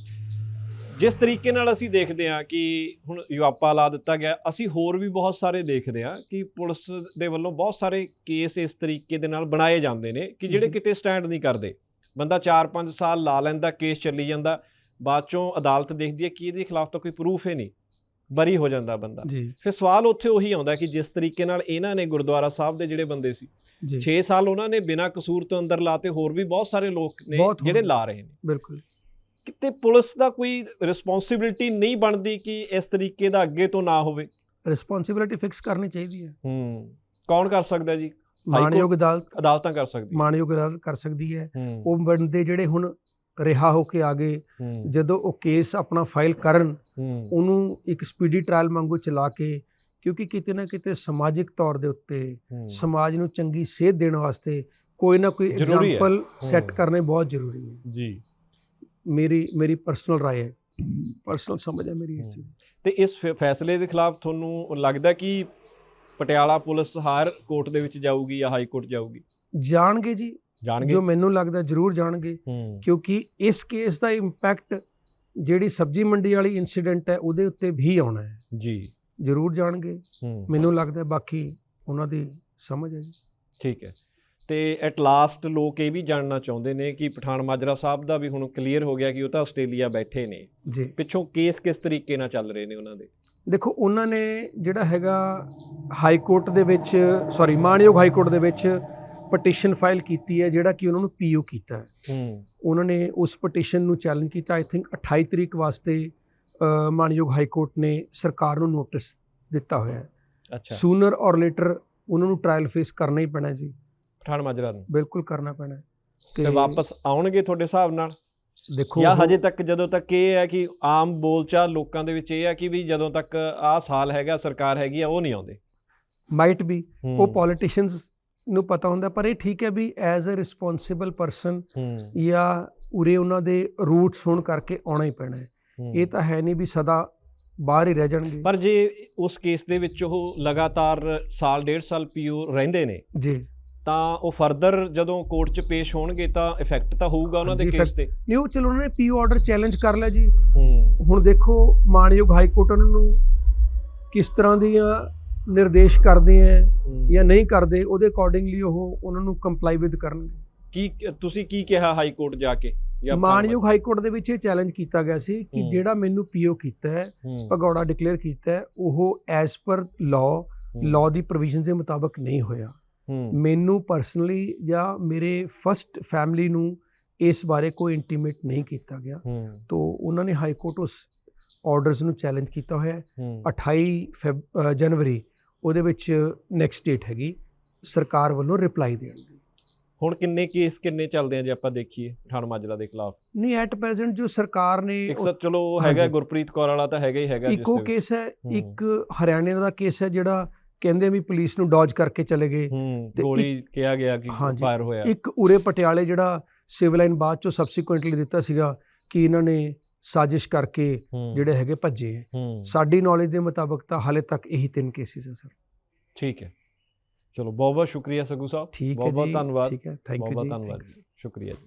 ਜਿਸ ਤਰੀਕੇ ਨਾਲ ਅਸੀਂ ਦੇਖਦੇ ਹਾਂ ਕਿ ਹੁਣ ਯੁਆਪਾ ਲਾ ਦਿੱਤਾ ਗਿਆ ਅਸੀਂ ਹੋਰ ਵੀ ਬਹੁਤ ਸਾਰੇ ਦੇਖਦੇ ਹਾਂ ਕਿ ਪੁਲਿਸ ਦੇ ਵੱਲੋਂ ਬਹੁਤ ਸਾਰੇ ਕੇਸ ਇਸ ਤਰੀਕੇ ਦੇ ਨਾਲ ਬਣਾਏ ਜਾਂਦੇ ਨੇ ਕਿ ਜਿਹੜੇ। ਕਿਤੇ ਸਟੈਂਡ ਨਹੀਂ ਕਰਦੇ। ਬੰਦਾ 4-5 ਸਾਲ ਲਾ ਲੈਂਦਾ ਕੇਸ ਚੱਲੀ ਜਾਂਦਾ ਬਾਅਦ ਚੋਂ ਅਦਾਲਤ ਦੇਖਦੀ ਹੈ ਕਿ ਇਹਦੇ ਖਿਲਾਫ ਤਾਂ ਕੋਈ ਪ੍ਰੂਫ ਹੀ ਨਹੀਂ ਬਰੀ ਹੋ ਜਾਂਦਾ ਬੰਦਾ। ਫਿਰ ਸਵਾਲ ਉੱਥੇ ਉਹੀ ਆਉਂਦਾ ਕਿ ਜਿਸ ਤਰੀਕੇ ਨਾਲ ਇਹਨਾਂ ਨੇ ਗੁਰਦੁਆਰਾ ਸਾਹਿਬ ਦੇ ਜਿਹੜੇ ਬੰਦੇ ਸੀ ਜੀ। 6 ਸਾਲ ਉਹਨਾਂ ਨੇ ਬਿਨਾਂ ਕਸੂਰ ਤੋਂ ਅੰਦਰ ਲਾਤੇ ਹੋਰ ਵੀ ਬਹੁਤ ਸਾਰੇ ਲੋਕ ਨੇ ਜਿਹੜੇ। ਲਾ ਰਹੇ ਨੇ। ਬਿਲਕੁਲ। ਕਿਤੇ ਪੁਲਿਸ ਦਾ ਕੋਈ ਰਿਸਪੌਂਸਿਬਿਲਟੀ ਨਹੀਂ ਬਣਦੀ ਕਿ ਇਸ ਤਰੀਕੇ ਦਾ ਅੱਗੇ ਤੋਂ ਨਾ ਹੋਵੇ? ਰਿਸਪੌਂਸਿਬਿਲਟੀ ਫਿਕਸ ਕਰਨੀ ਚਾਹੀਦੀ ਹੈ। ਹੂੰ ਕੌਣ ਕਰ ਸਕਦਾ ਜੀ? ਮਾਨਯੋਗ ਅਦਾਲਤ ਅਦਾਲਤਾਂ ਕਰ ਸਕਦੀ ਮਾਨਯੋਗ ਅਦਾਲਤ ਕਰ ਸਕਦੀ ਹੈ। ਉਹ ਬੰਦੇ ਜਿਹੜੇ ਹੁਣ ਰਿਹਾ ਹੋ ਕੇ ਆ ਗਏ ਜਦੋਂ ਉਹ ਕੇਸ ਆਪਣਾ ਫਾਈਲ ਕਰਨ ਉਹਨੂੰ ਇੱਕ ਸਪੀਡੀ ਟ੍ਰਾਇਲ ਵਾਂਗੂ ਚਲਾ ਕੇ ਕਿਉਂਕਿ ਕਿਤੇ ਨਾ ਕਿਤੇ ਸਮਾਜਿਕ ਤੌਰ ਦੇ ਉੱਤੇ। ਸਮਾਜ ਨੂੰ ਚੰਗੀ ਸੇਧ ਦੇਣ ਵਾਸਤੇ ਕੋਈ ਨਾ ਕੋਈ। Example set. ਕਰਨੇ ਬਹੁਤ ਜ਼ਰੂਰੀ ਹੈ। ਜੀ। ਮੇਰੀ ਮੇਰੀ ਪਰਸਨਲ رائے ਹੈ ਪਰਸਨਲ ਸਮਝ ਹੈ ਮੇਰੀ ਇਸ ਚੀਜ਼ ਦੀ। ਤੇ ਇਸ ਫੈ- ਫੈਸਲੇ ਦੇ ਖਿਲਾਫ ਤੁਹਾਨੂੰ ਲੱਗਦਾ ਕਿ ਪਟਿਆਲਾ ਪੁਲਿਸ ਹਾਇਰ ਕੋਰਟ ਦੇ ਵਿੱਚ ਜਾਊਗੀ ਜਾਂ ਹਾਈ ਕੋਰਟ ਜਾਊਗੀ ਜਾਣਗੇ ਜੀ ਜਾਣਗੇ ਜੋ ਮੈਨੂੰ ਲੱਗਦਾ ਜ਼ਰੂਰ ਜਾਣਗੇ ਹੂੰ ਕਿਉਂਕਿ ਇਸ ਕੇਸ ਦਾ ਇੰਪੈਕਟ ਜਿਹੜੀ ਸਬਜ਼ੀ ਮੰਡੀ ਵਾਲੀ ਇਨਸੀਡੈਂਟ ਹੈ ਉਹਦੇ ਉੱਤੇ ਵੀ ਆਉਣਾ ਹੈ ਜੀ ਜ਼ਰੂਰ ਜਾਣਗੇ ਹੂੰ ਮੈਨੂੰ ਲੱਗਦਾ ਬਾਕੀ ਉਹਨਾਂ ਦੀ ਸਮਝ ਹੈ ਜੀ ਠੀਕ ਹੈ ਤੇ ਐਟ ਲਾਸਟ ਲੋਕ ਇਹ ਵੀ ਜਾਣਨਾ ਚਾਹੁੰਦੇ ਨੇ ਕਿ ਪਠਾਨ ਮਾਜਰਾ ਸਾਹਿਬ ਦਾ ਵੀ ਹੁਣ ਕਲੀਅਰ ਹੋ ਗਿਆ ਕਿ ਉਹ ਤਾਂ ਆਸਟ੍ਰੇਲੀਆ ਬੈਠੇ ਨੇ। ਜੀ। ਪਿੱਛੋਂ ਕੇਸ ਕਿਸ ਤਰੀਕੇ ਨਾਲ ਚੱਲ ਰਹੇ ਨੇ ਉਹਨਾਂ ਦੇ? ਦੇਖੋ ਉਹਨਾਂ ਨੇ ਜਿਹੜਾ ਹੈਗਾ ਹਾਈ ਕੋਰਟ ਦੇ ਵਿੱਚ ਸੌਰੀ ਮਾਨਯੋਗ ਹਾਈ ਕੋਰਟ ਦੇ ਵਿੱਚ ਪਟੀਸ਼ਨ ਫਾਈਲ ਕੀਤੀ ਹੈ ਜਿਹੜਾ ਕਿ ਉਹਨਾਂ ਨੂੰ ਪੀਓ ਕੀਤਾ ਹੈ। ਹੂੰ। ਉਹਨਾਂ ਨੇ ਉਸ ਪਟੀਸ਼ਨ ਨੂੰ ਚੈਲੰਜ ਕੀਤਾ। ਆਈ ਥਿੰਕ 28 ਤਰੀਕ ਵਾਸਤੇ ਮਾਨਯੋਗ ਹਾਈ ਕੋਰਟ ਨੇ ਸਰਕਾਰ ਨੂੰ ਨੋਟਿਸ ਦਿੱਤਾ ਹੋਇਆ ਹੈ। ਅੱਛਾ। ਸੂਨਰ ਔਰ ਲੇਟਰ ਉਹਨਾਂ ਨੂੰ ਟ੍ਰਾਇਲ ਫੇਸ ਕਰਨਾ ਹੀ ਪੈਣਾ ਜੀ। ਪਠਾਨ ਮਾਜਰਾ ਨੂੰ। ਬਿਲਕੁਲ ਕਰਨਾ ਪੈਣਾ। ਤੇ ਵਾਪਸ ਆਉਣਗੇ ਤੁਹਾਡੇ ਹਿਸਾਬ ਨਾਲ? ਦੇਖੋ ਜਾਂ ਹਜੇ ਤੱਕ ਜਦੋਂ ਤੱਕ ਇਹ ਹੈ ਕਿ ਆਮ ਬੋਲਚਾਲ ਲੋਕਾਂ ਦੇ ਵਿੱਚ ਇਹ ਹੈ ਕਿ ਵੀ ਜਦੋਂ ਤੱਕ ਆਹ ਸਾਲ ਹੈਗਾ ਸਰਕਾਰ ਹੈਗੀ ਆ ਉਹ ਨਹੀਂ ਆਉਂਦੇ? ਮਾਈਟ ਬੀ ਉਹ ਪੋਲੀਟੀਸ਼ੀਅਨਸ ਨੂੰ ਪਤਾ ਹੁੰਦਾ ਪਰ ਇਹ ਠੀਕ ਹੈ ਵੀ ਐਜ਼ ਅ ਰਿਸਪੌਂਸਿਬਲ ਪਰਸਨ ਜਾਂ ਉਰੇ ਉਹਨਾਂ ਦੇ ਰੂਟਸ ਹੋਣ ਕਰਕੇ ਆਉਣਾ ਹੀ ਪੈਣਾ ਹੂੰ। ਇਹ ਤਾਂ ਹੈ ਨਹੀਂ ਵੀ ਸਦਾ ਬਾਹਰ ਹੀ ਰਹਿ ਜਾਣਗੇ। ਪਰ ਜੇ ਉਸ ਕੇਸ ਦੇ ਵਿੱਚ ਉਹ ਲਗਾਤਾਰ ਸਾਲ ਡੇਢ ਸਾਲ ਪੀਓ ਰਹਿੰਦੇ ਨੇ ਜੀ। ਤਾਂ ਉਹ ਫਰਦਰ ਜਦੋਂ ਕੋਰਟ 'ਚ ਪੇਸ਼ ਹੋਣਗੇ ਤਾਂ ਇਫੈਕਟ ਤਾਂ ਹੋਊਗਾ ਉਹਨਾਂ ਦੇ ਕੇਸ ਤੇ। ਨਹੀਂ ਉਹ ਚਲੋ ਉਹਨਾਂ ਨੇ ਪੀਓ ਆਰਡਰ ਚੈਲੰਜ ਕਰ ਲਿਆ ਜੀ। ਹੂੰ। ਹੁਣ ਦੇਖੋ ਮਾਨਯੋਗ ਹਾਈ ਕੋਰਟ ਉਹਨਾਂ ਨੂੰ ਕਿਸ ਤਰ੍ਹਾਂ ਦੀਆਂ ਨਿਰਦੇਸ਼ ਕਰਦੇ ਹੂੰ। ਜਾਂ ਨਹੀਂ ਕਰਦੇ ਉਹਦੇ ਅਕੋਰਡਿੰਗਲੀ ਉਹ ਉਹਨਾਂ ਨੂੰ ਕੰਪਲਾਈ ਵਿਦ ਕਰਨਗੇ। ਕੀ ਤੁਸੀਂ ਕੀ ਕਿਹਾ ਹਾਈ ਕੋਰਟ ਜਾ ਕੇ? ਮਾਨਯੋਗ ਹਾਈ ਕੋਰਟ ਦੇ ਵਿੱਚ ਇਹ ਚੈਲੰਜ ਕੀਤਾ ਗਿਆ ਸੀ ਕਿ। ਜਿਹੜਾ ਮੈਨੂੰ ਪੀਓ ਕੀਤਾ ਹੈ ਭਗੌੜਾ ਡਿਕਲੇਅਰ ਕੀਤਾ ਹੈ ਉਹ ਐਜ਼ ਪਰ ਲਾਅ ਲਾਅ ਦੀ ਪ੍ਰੋਵੀਜ਼ਨ ਦੇ ਮੁਤਾਬਕ ਨਹੀਂ ਹੋਇਆ। ਮੈਨੂੰ ਪਰਸਨਲੀ ਜਾਂ ਮੇਰੇ ਫਸਟ ਫੈਮਿਲੀ ਨੂੰ ਇਸ ਬਾਰੇ ਕੋਈ ਇੰਟੀਮੇਟ ਨਹੀਂ ਕੀਤਾ ਗਿਆ। ਤੋ ਉਹਨਾਂ ਨੇ ਹਾਈ ਕੋਰਟ ਉਸ ਆਰਡਰਸ ਨੂੰ ਚੈਲੰਜ ਕੀਤਾ ਹੋਇਆ ਹੈ। ਹੂੰ। 28 ਫੈਬ ਅ, ਜਨਵਰੀ ਉਹਦੇ ਵਿੱਚ ਨੈਕਸਟ ਡੇਟ ਹੈਗੀ। ਸਰਕਾਰ ਵੱਲੋਂ ਰਿਪਲਾਈ ਦੇਣ ਦੀ। ਹੁਣ ਕਿੰਨੇ ਕੇਸ ਕਿੰਨੇ ਚੱਲਦੇ ਆ ਜੇ ਆਪਾਂ ਦੇਖੀਏ? ਪਠਾਨ ਮਾਜਰਾ ਦੇ ਖਿਲਾਫ। ਨਹੀਂ ਐਟ ਪ੍ਰੈਜ਼ੈਂਟ ਜੋ ਸਰਕਾਰ ਨੇ ਇੱਕ ਤਾਂ ਚਲੋ ਹੈਗਾ। ਗੁਰਪ੍ਰੀਤ ਕੌਰ ਵਾਲਾ ਤਾਂ ਹੈਗਾ ਹੀ ਹੈਗਾ ਇੱਕ ਕੇਸ ਹੂੰ। ਇੱਕ ਹਰਿਆਣੇ ਦਾ ਕੇਸ ਹੈ ਜਿਹੜਾ ਕਹਿੰਦੇ ਵੀ ਪੁਲਿਸ ਨੂੰ ਡੌਜ ਕਰਕੇ ਚਲੇ ਗਏ। ਤੇ ਗੋਲੀ ਕਿਹਾ ਗਿਆ ਕਿ ਫਾਇਰ ਹੋਇਆ। ਇੱਕ ਉਰੇ ਪਟਿਆਲੇ ਜਿਹੜਾ ਸਿਵਲ ਲਾਈਨ ਬਾਅਦ ਚੋਂ ਸਬਸੀਕੁਐਂਟਲੀ ਦਿੱਤਾ ਸੀਗਾ ਕਿ ਇਹਨਾਂ ਨੇ ਸਾਜ਼ਿਸ਼ ਕਰਕੇ ਜਿਹੜੇ ਹੈਗੇ ਭੱਜੇ ਸਾਡੀ ਨੌਲੇਜ ਦੇ ਮੁਤਾਬਕ ਤਾਂ ਹਾਲੇ ਤੱਕ ਇਹੀ ਤਿੰਨ ਕੇਸਿਸ ਹੈ ਸਰ। ਠੀਕ ਹੈ। ਚਲੋ ਬਹੁਤ ਬਹੁਤ ਸ਼ੁਕਰੀਆ ਸਗੂ ਸਾਹਿਬ। ਬਹੁਤ ਬਹੁਤ ਧੰਨਵਾਦ। ਠੀਕ ਹੈ। ਥੈਂਕ ਬਹੁਤ ਯੂ ਬਹੁਤ ਜੀ। ਧੰਨਵਾਦ। Thank you. ਸ਼ੁਕਰੀਆ ਜੀ।